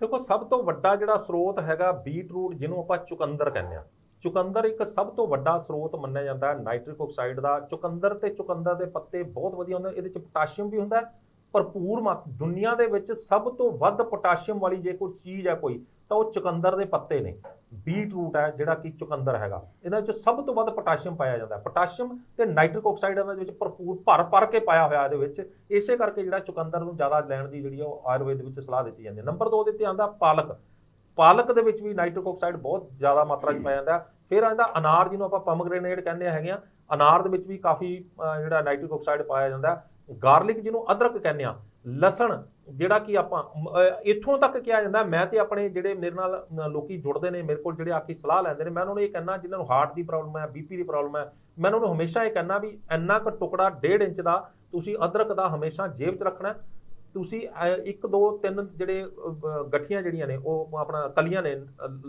ਦੇਖੋ ਸਭ ਤੋਂ ਵੱਡਾ ਜਿਹੜਾ ਸਰੋਤ ਹੈਗਾ ਬੀਟਰੂਟ ਜਿਹਨੂੰ ਆਪਾਂ ਚੁਕੰਦਰ ਕਹਿੰਦੇ ਆ ਚੁਕੰਦਰ ਇੱਕ ਸਭ ਤੋਂ ਵੱਡਾ ਸਰੋਤ ਮੰਨਿਆ ਜਾਂਦਾ ਹੈ, ਨਾਈਟ੍ਰਿਕ ਆਕਸਾਈਡ ਦਾ। ਚੁਕੰਦਰ ਤੇ ਚੁਕੰਦਰ ਦੇ ਪੱਤੇ ਬਹੁਤ ਵਧੀਆ ਹੁੰਦੇ ਇਹਦੇ ਚ ਪੋਟਾਸ਼ੀਅਮ ਵੀ ਹੁੰਦਾ ਭਰਪੂਰ ਮਾਤ ਦੁਨੀਆ ਦੇ ਵਿੱਚ ਸਭ ਤੋਂ ਵੱਧ ਪੋਟਾਸ਼ੀਅਮ ਵਾਲੀ ਜੇ ਕੋਈ ਚੀਜ਼ ਹੈ ਕੋਈ, ਤਾਂ ਉਹ ਚੁਕੰਦਰ ਦੇ ਪੱਤੇ ਨੇ। ਬੀਟ ਰੂਟ ਹੈ, ਜਿਹੜਾ ਕਿ ਚੁਕੰਦਰ ਹੈਗਾ। ਇਹਨਾਂ ਵਿੱਚ ਸਭ ਤੋਂ ਵੱਧ ਪੋਟਾਸ਼ੀਅਮ ਪਾਇਆ ਜਾਂਦਾ ਹੈ। ਪੋਟਾਸ਼ੀਅਮ ਤੇ ਨਾਈਟ੍ਰਿਕ ਆਕਸਾਈਡ ਇਹਨਾਂ ਦੇ ਵਿੱਚ ਭਰਪੂਰ ਭਰ ਭਰ ਕੇ ਪਾਇਆ ਹੋਇਆ ਇਹਦੇ ਵਿੱਚ। ਇਸੇ ਕਰਕੇ ਜਿਹੜਾ ਚੁਕੰਦਰ ਨੂੰ ਜ਼ਿਆਦਾ ਲੈਣ ਦੀ ਜਿਹੜੀ ਆ, ਉਹ ਆਯੁਰਵੇਦ ਵਿੱਚ ਸਲਾਹ ਦਿੱਤੀ ਜਾਂਦੀ ਹੈ। ਨੰਬਰ 2 ਦੇ ਤੇ ਆਂਦਾ ਪਾਲਕ। ਪਾਲਕ ਦੇ ਵਿੱਚ ਵੀ ਨਾਈਟ੍ਰਿਕ ਆਕਸਾਈਡ ਬਹੁਤ ਜ਼ਿਆਦਾ ਮਾਤਰਾ 'ਚ ਪਾਇਆ ਜਾਂਦਾ ਹੈ। ਫਿਰ ਆਂਦਾ ਅਨਾਰ ਜਿਹਨੂੰ ਆਪਾਂ ਪਮਗ੍ਰੇਨੇਟ ਕਹਿੰਦੇ ਹੈਗੇ ਆ ਅਨਾਰ ਦੇ ਵਿੱਚ ਵੀ ਕਾਫੀ ਜਿਹੜਾ ਨਾਈਟ੍ਰਿਕ ਆਕਸਾਈਡ ਪਾਇਆ ਜਾਂਦਾ ਗਾਰਲਿਕ ਜਿਹਨੂੰ ਅਦਰਕ ਕਹਿੰਦੇ ਆ ਲਸਣ ਜਿਹੜਾ ਕਿ ਆਪਾਂ ਇੱਥੋਂ ਤੱਕ ਕਿਹਾ ਜਾਂਦਾ ਮੈਂ ਤੇ ਆਪਣੇ ਜਿਹੜੇ ਮੇਰੇ ਨਾਲ ਅ, ਲੋਕੀ ਜੁੜਦੇ ਨੇ ਮੇਰੇ ਕੋਲ ਜਿਹੜੇ ਆ ਕੇ ਸਲਾਹ ਲੈਂਦੇ ਨੇ ਮੈਂ ਉਹਨਾਂ ਨੂੰ ਇਹ ਕਹਿਣਾ ਜਿਨ੍ਹਾਂ ਨੂੰ ਹਾਰਟ ਦੀ ਪ੍ਰੋਬਲਮ ਹੈ ਬੀਪੀ ਦੀ ਪ੍ਰੋਬਲਮ ਹੈ ਮੈਂ ਉਹਨਾਂ ਨੂੰ ਹਮੇਸ਼ਾ ਇਹ ਕਹਿਣਾ ਵੀ ਇੰਨਾ ਕੁ ਟੁਕੜਾ 1.5 ਇੰਚ ਦਾ ਤੁਸੀਂ ਅਦਰਕ ਦਾ ਹਮੇਸ਼ਾ ਜੇਬ 'ਚ ਰੱਖਣਾ ਤੁਸੀਂ ਅ, ਇੱਕ ਦੋ ਤਿੰਨ ਜਿਹੜੇ ਗੱਠੀਆਂ ਜਿਹੜੀਆਂ ਨੇ ਉਹ ਆਪਣਾ ਕਲੀਆਂ ਨੇ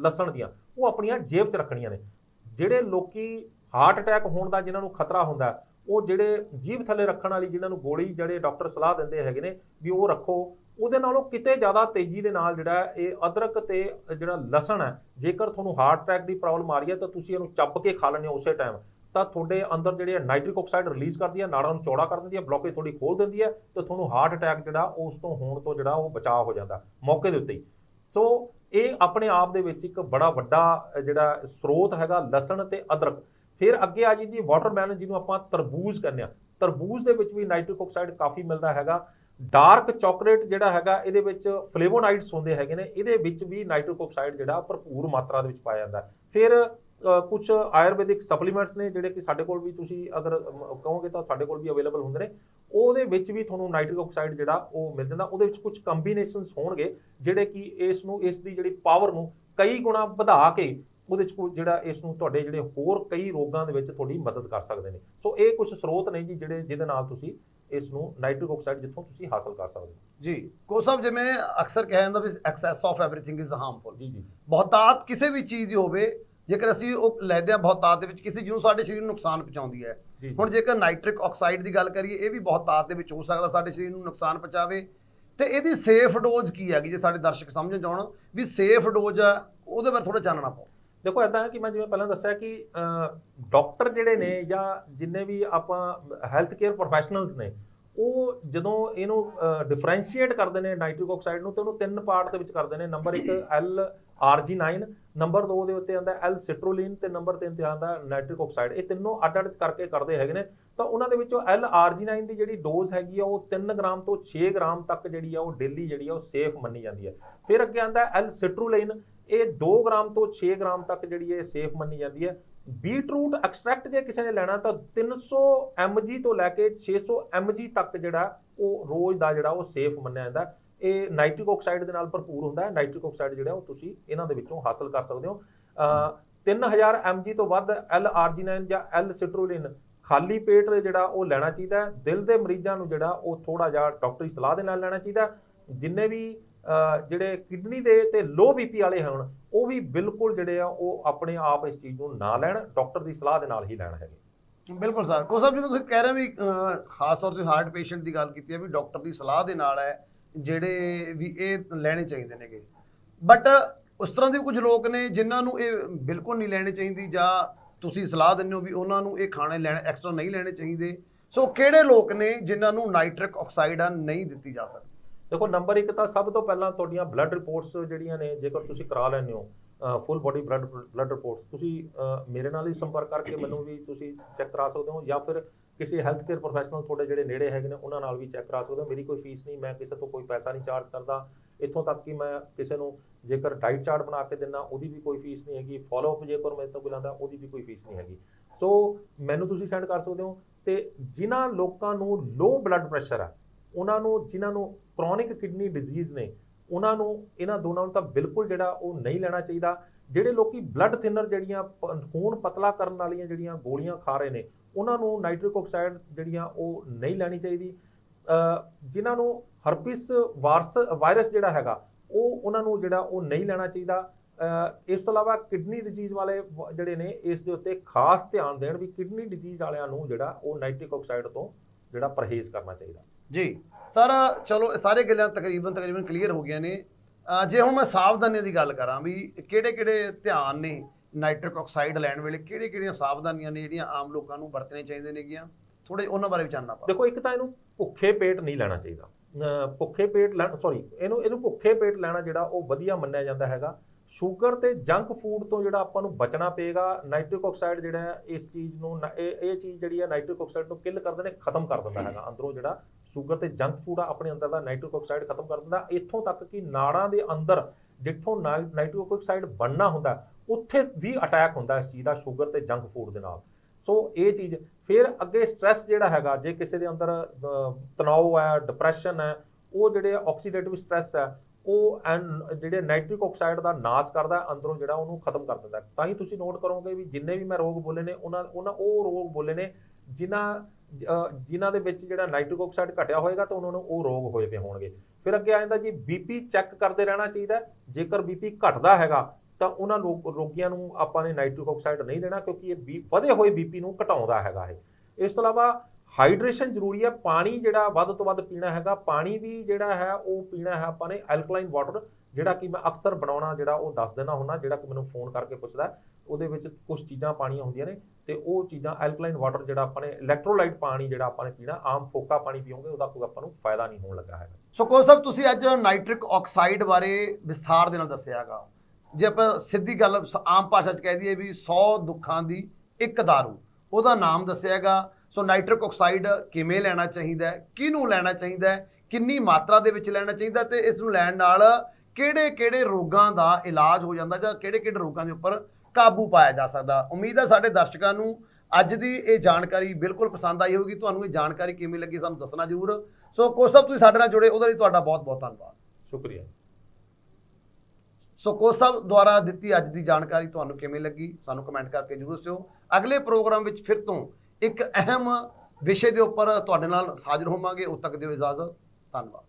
ਲਸਣ ਦੀਆਂ ਉਹ ਆਪਣੀਆਂ ਜੇਬ 'ਚ ਰੱਖਣੀਆਂ ਨੇ। ਜਿਹੜੇ ਲੋਕੀ ਹਾਰਟ ਅਟੈਕ ਹੋਣ ਦਾ ਜਿਨ੍ਹਾਂ ਨੂੰ ਖਤਰਾ ਹੁੰਦਾ ਉਹ ਜਿਹੜੇ ਜੀਭ ਥੱਲੇ ਰੱਖਣ ਵਾਲੀ ਜਿਨ੍ਹਾਂ ਨੂੰ ਗੋਲੀ ਜਿਹੜੇ ਡਾਕਟਰ ਸਲਾਹ ਦਿੰਦੇ ਹੈਗੇ ਨੇ ਵੀ ਉਹ ਰੱਖੋ ਉਹਦੇ ਨਾਲੋਂ ਕਿਤੇ ਜ਼ਿਆਦਾ ਤੇਜ਼ੀ ਦੇ ਨਾਲ ਜਿਹੜਾ ਇਹ ਅਦਰਕ ਤੇ ਜਿਹੜਾ ਲਸਣ ਹੈ ਜੇਕਰ ਤੁਹਾਨੂੰ ਹਾਰਟ ਅਟੈਕ ਦੀ ਪ੍ਰੋਬਲਮ ਆ ਰਹੀ ਹੈ ਤਾਂ ਤੁਸੀਂ ਇਹਨੂੰ ਚੱਪ ਕੇ ਖਾ ਲੈਂਦੇ ਹੋ ਉਸੇ ਟਾਈਮ ਤਾਂ ਤੁਹਾਡੇ ਅੰਦਰ ਜਿਹੜੇ ਨਾਈਟ੍ਰਿਕ ਆਕਸਾਈਡ ਰਿਲੀਜ਼ ਕਰਦੀ ਹੈ, ਨਾੜਾਂ ਨੂੰ ਚੌੜਾ ਕਰ ਦਿੰਦੀ ਹੈ, ਬਲੋਕੇਜ ਥੋੜੀ ਖੋਲ ਦਿੰਦੀ ਹੈ ਤੇ ਤੁਹਾਨੂੰ ਹਾਰਟ ਅਟੈਕ ਜਿਹੜਾ ਉਸ ਤੋਂ ਹੋਣ ਤੋਂ ਜਿਹੜਾ ਉਹ ਬਚਾਅ ਹੋ ਜਾਂਦਾ ਮੌਕੇ ਦੇ ਉੱਤੇ ਹੀ। ਸੋ ਇਹ ਆਪਣੇ ਆਪ ਦੇ ਵਿੱਚ ਇੱਕ ਬੜਾ ਵੱਡਾ ਜਿਹੜਾ ਸਰੋਤ ਹੈਗਾ ਲਸਣ ਤੇ ਅਦਰਕ। ਫਿਰ ਅੱਗੇ ਆ ਜੀ ਜੀ ਵਾਟਰਮੈਲਨ ਜਿਹਨੂੰ ਆਪਾਂ ਤਰਬੂਜ ਕਹਿੰਦੇ ਆ ਤਰਬੂਜ ਦੇ ਵਿੱਚ ਵੀ ਨਾਈਟ੍ਰਿਕ ਆਕਸਾਈਡ ਕਾਫੀ ਮਿਲਦਾ ਹੈਗਾ। ਡਾਰਕ ਚਾਕਲੇਟ ਜਿਹੜਾ ਹੈਗਾ ਇਹਦੇ ਵਿੱਚ ਫਲੇਵੋਨਾਈਡਸ ਹੁੰਦੇ ਹੈਗੇ ਨੇ, ਇਹਦੇ ਵਿੱਚ ਵੀ ਨਾਈਟ੍ਰਿਕ ਆਕਸਾਈਡ ਜਿਹੜਾ ਭਰਪੂਰ ਮਾਤਰਾ ਦੇ ਵਿੱਚ ਪਾਇਆ ਜਾਂਦਾ ਫਿਰ ਕੁਝ ਆਯੁਰਵੈਦਿਕ ਸਪਲੀਮੈਂਟਸ ਨੇ ਜਿਹੜੇ ਕਿ ਸਾਡੇ ਕੋਲ ਵੀ ਤੁਸੀਂ ਅਗਰ ਕਹੋਗੇ ਤਾਂ ਸਾਡੇ ਕੋਲ ਵੀ ਅਵੇਲੇਬਲ ਹੁੰਦੇ ਨੇ। ਉਹਦੇ ਵਿੱਚ ਵੀ ਤੁਹਾਨੂੰ ਨਾਈਟ੍ਰਿਕ ਆਕਸਾਈਡ ਜਿਹੜਾ ਉਹ ਮਿਲ ਜਾਂਦਾ। ਉਹਦੇ ਵਿੱਚ ਕੁਝ ਕੰਬੀਨੇਸ਼ਨਸ ਹੋਣਗੇ ਜਿਹੜੇ ਕਿ ਇਸ ਨੂੰ ਇਸ ਦੀ ਜਿਹੜੀ ਪਾਵਰ ਨੂੰ ਕਈ ਗੁਣਾ ਵਧਾ ਕੇ ਉਹਦੇ ਚ ਜਿਹੜਾ ਇਸ ਨੂੰ ਤੁਹਾਡੇ ਜਿਹੜੇ ਹੋਰ ਕਈ ਰੋਗਾਂ ਦੇ ਵਿੱਚ ਤੁਹਾਡੀ ਮਦਦ ਕਰ ਸਕਦੇ ਨੇ। ਸੋ ਇਹ ਕੁਝ ਸਰੋਤ ਨੇ ਜੀ ਜਿਹੜੇ ਜਿਹਦੇ ਨਾਲ ਤੁਸੀਂ ਇਸ ਨੂੰ ਨਾਈਟ੍ਰਿਕ ਆਕਸਾਈਡ ਜਿੱਥੋਂ ਤੁਸੀਂ ਹਾਸਲ ਕਰ ਸਕਦੇ ਹੋ। ਜੀ ਕੋ ਸਾਹਿਬ ਜਿਵੇਂ ਅਕਸਰ ਕਿਹਾ ਜਾਂਦਾ ਵੀ excess of everything is harmful ਜੀ ਜੀ। ਬਹੁਤਾਤ ਕਿਸੇ ਵੀ ਚੀਜ਼ ਦੀ ਹੋਵੇ ਜੇਕਰ ਅਸੀਂ ਉਹ ਲੈਦੇ ਹਾਂ ਬਹੁਤਾਤ ਦੇ ਵਿੱਚ ਕਿਸੇ ਜਿਹਨੂੰ ਸਾਡੇ ਸਰੀਰ ਨੂੰ ਨੁਕਸਾਨ ਪਹੁੰਚਾਉਂਦੀ ਹੈ। ਹੁਣ ਜੇਕਰ ਨਾਈਟ੍ਰਿਕ ਆਕਸਾਈਡ ਦੀ ਗੱਲ ਕਰੀਏ ਇਹ ਵੀ ਬਹੁਤਾਤ ਦੇ ਵਿੱਚ ਹੋ ਸਕਦਾ ਸਾਡੇ ਸਰੀਰ ਨੂੰ ਨੁਕਸਾਨ ਪਹੁੰਚਾਵੇ। ਤੇ ਇਹਦੀ ਸੇਫ ਡੋਜ਼ ਕੀ ਹੈਗੀ ਜੇ ਸਾਡੇ ਦਰਸ਼ਕ ਸਮਝਣ ਚਾਹਣ ਵੀ ਸੇਫ ਡੋਜ਼ ਆ ਉਹਦੇ ਬਾਰੇ ਥੋੜਾ ਚਾਨਣਾ ਪਾਓ ਦੇਖੋ ਇਦਾਂ ਹੈ ਕਿ ਮੈਂ ਜਿਵੇਂ ਪਹਿਲਾਂ ਦੱਸਿਆ ਕਿ ਡਾਕਟਰ ਜਿਹੜੇ ਨੇ ਜਾਂ ਜਿੰਨੇ ਵੀ ਆਪਾਂ ਹੈਲਥ ਕੇਅਰ ਪ੍ਰੋਫੈਸ਼ਨਲਸ ਨੇ ਉਹ ਜਦੋਂ ਇਹਨੂੰ ਡਿਫਰੈਂਸ਼ੀਏਟ ਕਰਦੇ ਨੇ ਨਾਈਟ੍ਰਿਕ ਆਕਸਾਈਡ ਨੂੰ ਤੇ ਉਹਨੂੰ ਤਿੰਨ ਪਾਰਟ ਦੇ ਵਿੱਚ ਕਰਦੇ ਨੇ। ਨੰਬਰ 1 L RG9 ਨੰਬਰ 2 ਦੇ ਉੱਤੇ ਆਉਂਦਾ L ਸਿਟਰੋਲਿਨ ਤੇ ਨੰਬਰ 3 ਤੇ ਆਉਂਦਾ ਨਾਈਟ੍ਰਿਕ ਆਕਸਾਈਡ। ਇਹ ਤਿੰਨੋਂ ਅੱਡ-ਅੱਡ ਕਰਕੇ ਕਰਦੇ ਹੈਗੇ ਨੇ। ਤਾਂ ਉਹਨਾਂ ਦੇ ਵਿੱਚੋਂ L RG9 ਦੀ ਜਿਹੜੀ ਡੋਜ਼ ਹੈਗੀ ਆ, ਉਹ 3 ਗ੍ਰਾਮ ਤੋਂ 6 ਗ੍ਰਾਮ ਤੱਕ ਜਿਹੜੀ ਆ, ਉਹ ਡੇਲੀ ਜਿਹੜੀ ਆ, ਉਹ ਸੇਫ ਮੰਨੀ ਜਾਂਦੀ ਹੈ ਫਿਰ ਅੱਗੇ ਆਉਂਦਾ L ਸਿਟਰੋਲਿਨ ਇਹ 2 ਗ੍ਰਾਮ ਤੋਂ 6 ਗ੍ਰਾਮ ਤੱਕ ਜਿਹੜੀ ਇਹ ਸੇਫ ਮੰਨੀ ਜਾਂਦੀ ਹੈ ਬੀਟਰੂਟ ਐਕਸਟ੍ਰੈਕਟ ਜੇ ਕਿਸੇ ਨੇ ਲੈਣਾ, ਤਾਂ 300 mg ਤੋਂ ਲੈ ਕੇ 600 mg ਤੱਕ ਜਿਹੜਾ, ਉਹ ਰੋਜ਼ ਦਾ ਜਿਹੜਾ, ਉਹ ਸੇਫ ਮੰਨਿਆ ਜਾਂਦਾ। ਇਹ ਨਾਈਟ੍ਰਿਕ ਆਕਸਾਈਡ ਦੇ ਨਾਲ ਭਰਪੂਰ ਹੁੰਦਾ ਹੈ। ਨਾਈਟ੍ਰਿਕ ਆਕਸਾਈਡ ਜਿਹੜਾ ਉਹ ਤੁਸੀਂ ਇਹਨਾਂ ਦੇ ਵਿੱਚੋਂ ਹਾਸਲ ਕਰ ਸਕਦੇ ਹੋ। ਅਹ 3000 mg ਤੋਂ ਵੱਧ L-arginine ਜਾਂ L-citrulline ਖਾਲੀ ਪੇਟ ਜਿਹੜਾ ਉਹ ਲੈਣਾ ਚਾਹੀਦਾ ਹੈ। ਦਿਲ ਦੇ ਮਰੀਜ਼ਾਂ ਨੂੰ ਜਿਹੜਾ ਉਹ ਥੋੜਾ ਜਿਹਾ ਡਾਕਟਰੀ ਸਲਾਹ ਦੇ ਨਾਲ ਲੈਣਾ ਚਾਹੀਦਾ ਜਿੰਨੇ ਵੀ ਜਿਹੜੇ ਕਿਡਨੀ ਦੇ ਤੇ ਲੋ ਬੀਪੀ ਵਾਲੇ ਹੋਣ, ਉਹ ਵੀ ਬਿਲਕੁਲ ਜਿਹੜੇ ਆ ਉਹ ਆਪਣੇ ਆਪ ਇਸ ਚੀਜ਼ ਨੂੰ ਨਾ ਲੈਣ, ਡਾਕਟਰ ਦੀ ਸਲਾਹ ਦੇ ਨਾਲ ਹੀ ਲੈਣ ਹੈਗੇ। ਬਿਲਕੁਲ ਸਰ। ਕੋ ਸਾਹਿਬ ਜਿਵੇਂ ਤੁਸੀਂ ਕਹਿ ਰਹੇ ਹੋ ਵੀ ਖਾਸ ਤੌਰ ਤੇ ਹਾਰਟ ਪੇਸ਼ੈਂਟ ਦੀ ਗੱਲ ਕੀਤੀ ਹੈ ਵੀ ਡਾਕਟਰ ਦੀ ਸਲਾਹ ਦੇ ਨਾਲ ਹੈ। ਜਿਹੜੇ ਵੀ ਇਹ ਲੈਣੇ ਚਾਹੀਦੇ ਨੇਗੇ। ਬਟ ਉਸ ਤਰ੍ਹਾਂ ਦੇ ਕੁਝ ਲੋਕ ਨੇ ਜਿਨ੍ਹਾਂ ਨੂੰ ਇਹ ਬਿਲਕੁਲ ਨਹੀਂ ਲੈਣੇ ਚਾਹੀਦੀ ਜਾਂ ਤੁਸੀਂ ਸਲਾਹ ਦਿੰਦੇ ਹੋ ਵੀ ਉਹਨਾਂ ਨੂੰ ਇਹ ਖਾਣੇ ਲੈਣੇ ਐਕਸਟਰਾ ਨਹੀਂ ਲੈਣੇ ਚਾਹੀਦੇ। ਸੋ ਕਿਹੜੇ ਲੋਕ ਨੇ ਜਿਨ੍ਹਾਂ ਨੂੰ ਨਾਈਟ੍ਰਿਕ ਆਕਸਾਈਡ ਆ ਨਹੀਂ ਦਿੱਤੀ ਜਾ ਸਕਦੀ? ਦੇਖੋ ਨੰਬਰ 1 ਤਾਂ ਸਭ ਤੋਂ ਪਹਿਲਾਂ ਤੁਹਾਡੀਆਂ ਬਲੱਡ ਰਿਪੋਰਟਸ ਜਿਹੜੀਆਂ ਨੇ, ਜੇਕਰ ਤੁਸੀਂ ਕਰਾ ਲੈਂਦੇ ਹੋ full body blood blood reports ਤੁਸੀਂ ਮੇਰੇ ਨਾਲ ਹੀ ਸੰਪਰਕ ਕਰਕੇ ਮੈਨੂੰ ਵੀ ਤੁਸੀਂ ਚੈੱਕ ਕਰਾ ਸਕਦੇ ਹੋ ਜਾਂ ਫਿਰ ਕਿਸੇ ਹੈਲਥ ਕੇਅਰ ਪ੍ਰੋਫੈਸ਼ਨਲ ਤੁਹਾਡੇ ਜਿਹੜੇ ਨੇੜੇ ਹੈਗੇ ਨੇ, ਉਹਨਾਂ ਨਾਲ ਵੀ ਚੈੱਕ ਕਰਾ ਸਕਦੇ ਹੋ। ਮੇਰੀ ਕੋਈ ਫੀਸ ਨਹੀਂ, ਮੈਂ ਕਿਸੇ ਤੋਂ ਕੋਈ ਪੈਸਾ ਨਹੀਂ ਚਾਰਜ ਕਰਦਾ। ਇੱਥੋਂ ਤੱਕ ਕਿ ਮੈਂ ਕਿਸੇ ਨੂੰ ਜੇਕਰ ਡਾਈਟ ਚਾਰਟ ਬਣਾ ਕੇ ਦਿੰਦਾ, ਉਹਦੀ ਵੀ ਕੋਈ ਫੀਸ ਨਹੀਂ ਹੈਗੀ। ਫਾਲੋ ਅਪ ਜੇਕਰ ਮੇਰੇ ਤੋਂ ਬੁਲਾਉਂਦਾ ਉਹਦੀ ਵੀ ਕੋਈ ਫੀਸ ਨਹੀਂ ਹੈਗੀ। ਸੋ ਮੈਨੂੰ ਤੁਸੀਂ ਸੈਂਡ ਕਰ ਸਕਦੇ ਹੋ ਤੇ ਜਿਨ੍ਹਾਂ ਲੋਕਾਂ ਨੂੰ ਲੋ ਬਲੱਡ ਪ੍ਰੈਸ਼ਰ ਹੈ ਉਹਨਾਂ ਨੂੰ, ਜਿਨ੍ਹਾਂ ਨੂੰ ਕ੍ਰੋਨਿਕ ਕਿਡਨੀ ਡਿਜ਼ੀਜ਼ ਨੇ, ਉਹਨਾਂ ਨੂੰ ਇਹਨਾਂ ਦੋਨਾਂ ਨੂੰ ਤਾਂ ਬਿਲਕੁਲ ਜਿਹੜਾ ਉਹ ਨਹੀਂ ਲੈਣਾ ਚਾਹੀਦਾ। ਜਿਹੜੇ ਲੋਕੀ ਬਲੱਡ ਥਿਨਰ ਜਿਹੜੀਆਂ ਪ- ਖੂਨ ਪਤਲਾ ਕਰਨ ਵਾਲੀਆਂ ਜਿਹੜੀਆਂ ਗੋਲੀਆਂ ਖਾ ਰਹੇ ਨੇ ਉਹਨਾਂ ਨੂੰ ਨਾਈਟ੍ਰਿਕ ਆਕਸਾਈਡ ਜਿਹੜੀਆਂ ਉਹ ਨਹੀਂ ਲੈਣੀ ਚਾਹੀਦੀ। ਅਹ ਜਿਨ੍ਹਾਂ ਨੂੰ ਹਰਪਿਸ ਵਾਰਸ ਵਾਇਰਸ ਜਿਹੜਾ ਹੈਗਾ, ਉਹ ਉਹਨਾਂ ਨੂੰ ਜਿਹੜਾ ਉਹ ਨਹੀਂ ਲੈਣਾ ਚਾਹੀਦਾ। ਇਸ ਤੋਂ ਇਲਾਵਾ ਕਿਡਨੀ ਡਿਜ਼ੀਜ਼ ਵਾਲੇ ਵ- ਜਿਹੜੇ ਨੇ, ਇਸ ਦੇ ਉੱਤੇ ਖਾਸ ਧਿਆਨ ਦੇਣ ਵੀ ਕਿਡਨੀ ਡਿਜ਼ੀਜ਼ ਵਾਲਿਆਂ ਨੂੰ ਜਿਹੜਾ ਉਹ ਨਾਈਟ੍ਰਿਕ ਆਕਸਾਈਡ ਤੋਂ ਜਿਹੜਾ ਪਰਹੇਜ਼ ਕਰਨਾ ਚਾਹੀਦਾ। ਜੀ, ਸਰ, ਚਲੋ ਸਾਰੇ ਗੱਲਾਂ ਤਕਰੀਬਨ ਤਕਰੀਬਨ ਕਲੀਅਰ ਹੋ ਗਈਆਂ ਨੇ। ਜੇ ਹੁਣ ਮੈਂ ਸਾਵਧਾਨੀਆਂ ਦੀ ਗੱਲ ਕਰਾਂ ਵੀ ਕਿਹੜੇ ਕਿਹੜੇ ਧਿਆਨ ਨੇ ਨਾਈਟ੍ਰਿਕ ਆਕਸਾਈਡ ਲੈਣ ਵੇਲੇ ਕਿਹੜੇ ਕਿਹੜੀਆਂ ਸਾਵਧਾਨੀਆਂ ਨੇ ਜਿਹੜੀਆਂ ਆਮ ਲੋਕਾਂ ਨੂੰ ਵਰਤਣੀਆਂ ਚਾਹੀਦੀਆਂ ਨੇਗੀਆਂ? ਥੋੜੇ ਉਹਨਾਂ ਬਾਰੇ ਵਿਚਾਰਨਾ ਪਾ ਦੇਖੋ, ਇੱਕ ਤਾਂ ਇਹਨੂੰ ਭੁੱਖੇ ਪੇਟ ਨਹੀਂ ਲੈਣਾ ਚਾਹੀਦਾ। ਭੁੱਖੇ ਪੇਟ ਲੈਣ ਸੌਰੀ ਇਹਨੂੰ ਇਹਨੂੰ ਭੁੱਖੇ ਪੇਟ ਲੈਣਾ ਜਿਹੜਾ ਉਹ ਵਧੀਆ ਮੰਨਿਆ ਜਾਂਦਾ ਹੈਗਾ। ਸ਼ੂਗਰ ਤੇ ਜੰਕ ਫੂਡ ਤੋਂ ਜਿਹੜਾ ਆਪਾਂ ਨੂੰ ਬਚਣਾ ਪਏਗਾ, ਨਾਈਟ੍ਰਿਕ ਆਕਸਾਈਡ ਜਿਹੜਾ ਇਸ ਚੀਜ਼ ਨੂੰ, ਇਹ ਇਹ ਚੀਜ਼ ਜਿਹੜੀ ਹੈ, ਨਾਈਟ੍ਰਿਕ ਆਕਸਾਈਡ ਨੂੰ ਕਿਲ ਕਰਦੇ ਨੇ, ਖਤਮ ਕਰ ਦਿੰਦਾ ਹੈਗਾ। ਅੰਦਰੋਂ ਜਿਹੜਾ ਸ਼ੂਗਰ ਤੇ ਜੰਕ ਫੂਡ ਆ, ਆਪਣੇ ਅੰਦਰ ਦਾ ਨਾਈਟ੍ਰਿਕ ਆਕਸਾਈਡ ਖਤਮ ਕਰ ਦਿੰਦਾ। ਇੱਥੋਂ ਤੱਕ ਕਿ ਨਾੜਾਂ ਦੇ ਅੰਦਰ, ਜਿੱਥੋਂ ਨਾਈ- ਨਾਈਟ੍ਰਿਕ ਆਕਸਾਈਡ ਬਣਨਾ ਹੁੰਦਾ ਉੱਥੇ ਵੀ ਅਟੈਕ ਹੁੰਦਾ ਇਸ ਚੀਜ਼ ਦਾ ਸ਼ੂਗਰ ਤੇ ਜੰਕ ਫੂਡ ਦੇ ਨਾਲ। ਸੋ ਇਹ ਚੀਜ਼ ਫਿਰ ਅੱਗੇ ਸਟ੍ਰੈਸ ਜਿਹੜਾ ਹੈਗਾ ਜੇ ਕਿਸੇ ਦੇ ਅੰਦਰ ਅਹ, ਤਣਾਅ ਹੈ ਡਿਪਰੈਸ਼ਨ ਹੈ ਉਹ ਜਿਹੜੇ ਆਕਸੀਡੇਟਿਵ ਸਟ੍ਰੈਸ ਹੈ ਉਹ ਐਨ- ਜਿਹੜੇ ਨਾਈਟ੍ਰਿਕ ਆਕਸਾਈਡ ਦਾ ਨਾਸ਼ ਕਰਦਾ ਅੰਦਰੋਂ ਜਿਹੜਾ ਉਹਨੂੰ ਖਤਮ ਕਰ ਦਿੰਦਾ ਤਾਂ ਹੀ ਤੁਸੀਂ ਨੋਟ ਕਰੋਗੇ ਵੀ ਜਿੰਨੇ ਵੀ ਮੈਂ ਰੋਗ ਬੋਲੇ ਨੇ ਉਹਨਾਂ ਉਹਨਾਂ ਉਹ ਰੋਗ ਬੋਲੇ ਨੇ ਜਿਨ੍ਹਾਂ ਅਹ ਜਿਨ੍ਹਾਂ ਦੇ ਵਿੱਚ ਜਿਹੜਾ ਨਾਈਟ੍ਰਿਕ ਆਕਸਾਈਡ ਘਟਿਆ ਹੋਏਗਾ ਤਾਂ ਉਹਨਾਂ ਨੂੰ ਉਹ ਰੋਗ ਹੋਏ ਪਏ ਹੋਣਗੇ। ਫਿਰ ਅੱਗੇ ਆ ਜਾਂਦਾ ਜੀ ਬੀਪੀ ਚੈੱਕ ਕਰਦੇ ਰਹਿਣਾ ਚਾਹੀਦਾ ਹੈ। ਜੇਕਰ ਬੀਪੀ ਘਟਦਾ ਹੈਗਾ ਤਾਂ ਉਹਨਾਂ ਲੋਕ ਰੋਗੀਆਂ ਨੂੰ ਆਪਾਂ ਨੇ ਨਾਈਟ੍ਰਿਕ ਆਕਸਾਈਡ ਨਹੀਂ ਦੇਣਾ ਕਿਉਂਕਿ ਇਹ ਬੀ, ਵਧੇ ਹੋਏ ਬੀਪੀ ਨੂੰ ਘਟਾਉਂਦਾ ਹੈਗਾ ਇਹ। ਇਸ ਤੋਂ ਇਲਾਵਾ ਹਾਈਡਰੇਸ਼ਨ ਜ਼ਰੂਰੀ ਹੈ ਪਾਣੀ ਜਿਹੜਾ ਵੱਧ ਤੋਂ ਵੱਧ ਪੀਣਾ ਹੈਗਾ, ਪਾਣੀ ਵੀ ਜਿਹੜਾ ਹੈ ਉਹ ਪੀਣਾ ਹੈ ਆਪਾਂ ਨੇ ਐਲਕਲਾਈਨ ਵਾਟਰ ਜਿਹੜਾ ਕਿ ਮੈਂ ਅਕਸਰ ਬਣਾਉਣਾ, ਜਿਹੜਾ ਉਹ ਦੱਸ ਦੇਣਾ ਹੁੰਦਾ, ਜਿਹੜਾ ਕਿ ਮੈਨੂੰ ਫੋਨ ਕਰਕੇ ਪੁੱਛਦਾ, ਉਹਦੇ ਵਿੱਚ ਕੁਝ ਚੀਜ਼ਾਂ ਪਾਣੀਆਂ ਹੁੰਦੀਆਂ ਨੇ ਤੇ ਉਹ ਚੀਜ਼ਾਂ ਐਲਕਲਾਈਨ ਵਾਟਰ ਜਿਹੜਾ ਆਪਾਂ ਨੇ ਇਲੈਕਟ੍ਰੋਲਾਈਟ ਪਾਣੀ ਜਿਹੜਾ ਆਪਾਂ ਨੇ ਪੀਣਾ, ਆਮ ਫੋਕਾ ਪਾਣੀ ਪੀਓਗੇ, ਉਹਦਾ ਕੋਈ ਆਪਾਂ ਨੂੰ ਫਾਇਦਾ ਨਹੀਂ ਹੋਣ ਲੱਗਾ ਹੈਗਾ। ਸੋ ਕੋਚ ਸਾਹਿਬ ਤੁਸੀਂ ਅੱਜ ਨਾਈਟ੍ਰਿਕ ਆਕਸਾਈਡ ਬਾਰੇ ਵਿਸਥਾਰ ਦੇ ਨਾਲ ਦੱਸਿਆਗਾ ਜੇ ਆਪਾਂ ਸਿੱਧੀ ਗੱਲ ਸ- ਆਮ ਭਾਸ਼ਾ 'ਚ ਕਹਿ ਦਈਏ ਵੀ 100 ਦੁੱਖਾਂ ਦੀ ਇੱਕ ਦਾਰੂ, ਉਹਦਾ ਨਾਮ ਦੱਸਿਆਗਾ, ਸੋ ਨਾਈਟ੍ਰਿਕ ਆਕਸਾਈਡ ਕਿਵੇਂ ਲੈਣਾ ਚਾਹੀਦਾ ਹੈ ਕਿਹਨੂੰ ਲੈਣਾ ਚਾਹੀਦਾ ਹੈ ਕਿੰਨੀ ਮਾਤਰਾ ਦੇ ਵਿੱਚ ਲੈਣਾ ਚਾਹੀਦਾ ਤੇ ਇਸ ਨੂੰ ਲੈਣ ਨਾਲ ਕਿਹੜੇ ਕਿਹੜੇ ਰੋਗਾਂ ਦਾ ਇਲਾਜ ਹੋ ਜਾਂਦਾ ਜਾਂ ਕਿਹੜੇ ਕਿਹੜੇ ਰੋਗਾਂ ਦੇ ਉੱਪਰ ਕਾਬੂ ਪਾਇਆ ਜਾ ਸਕਦਾ। ਉਮੀਦ ਹੈ ਸਾਡੇ ਦਰਸ਼ਕਾਂ ਨੂੰ ਅੱਜ ਦੀ ਇਹ ਜਾਣਕਾਰੀ ਬਿਲਕੁਲ ਪਸੰਦ ਆਈ ਹੋਊਗੀ ਤੁਹਾਨੂੰ ਇਹ ਜਾਣਕਾਰੀ ਕਿਵੇਂ ਲੱਗੀ ਸਾਨੂੰ ਦੱਸਣਾ ਜ਼ਰੂਰ। ਸੋ ਕੋਚ ਸਾਹਿਬ ਤੁਸੀਂ ਸਾਡੇ ਨਾਲ ਜੁੜੇ, ਉਹਦੇ ਲਈ ਤੁਹਾਡਾ ਬਹੁਤ ਬਹੁਤ ਧੰਨਵਾਦ। ਸ਼ੁਕਰੀਆ। ਸੋ ਕੋਚ ਸਾਹਿਬ ਦੁਆਰਾ ਦਿੱਤੀ ਅੱਜ ਦੀ ਜਾਣਕਾਰੀ ਤੁਹਾਨੂੰ ਕਿਵੇਂ ਲੱਗੀ ਸਾਨੂੰ ਕਮੈਂਟ ਕਰਕੇ ਜਰੂਰ ਦੱਸਿਓ। ਅਗਲੇ ਪ੍ਰੋਗਰਾਮ ਵਿੱਚ ਫਿਰ ਤੋਂ ਇੱਕ ਅਹਿਮ ਵਿਸ਼ੇ ਦੇ ਉੱਪਰ ਤੁਹਾਡੇ ਨਾਲ ਹਾਜ਼ਰ ਹੋਵਾਂਗੇ। ਉਦ ਤੱਕ ਦਿਓ ਇਜਾਜ਼ਤ। ਧੰਨਵਾਦ।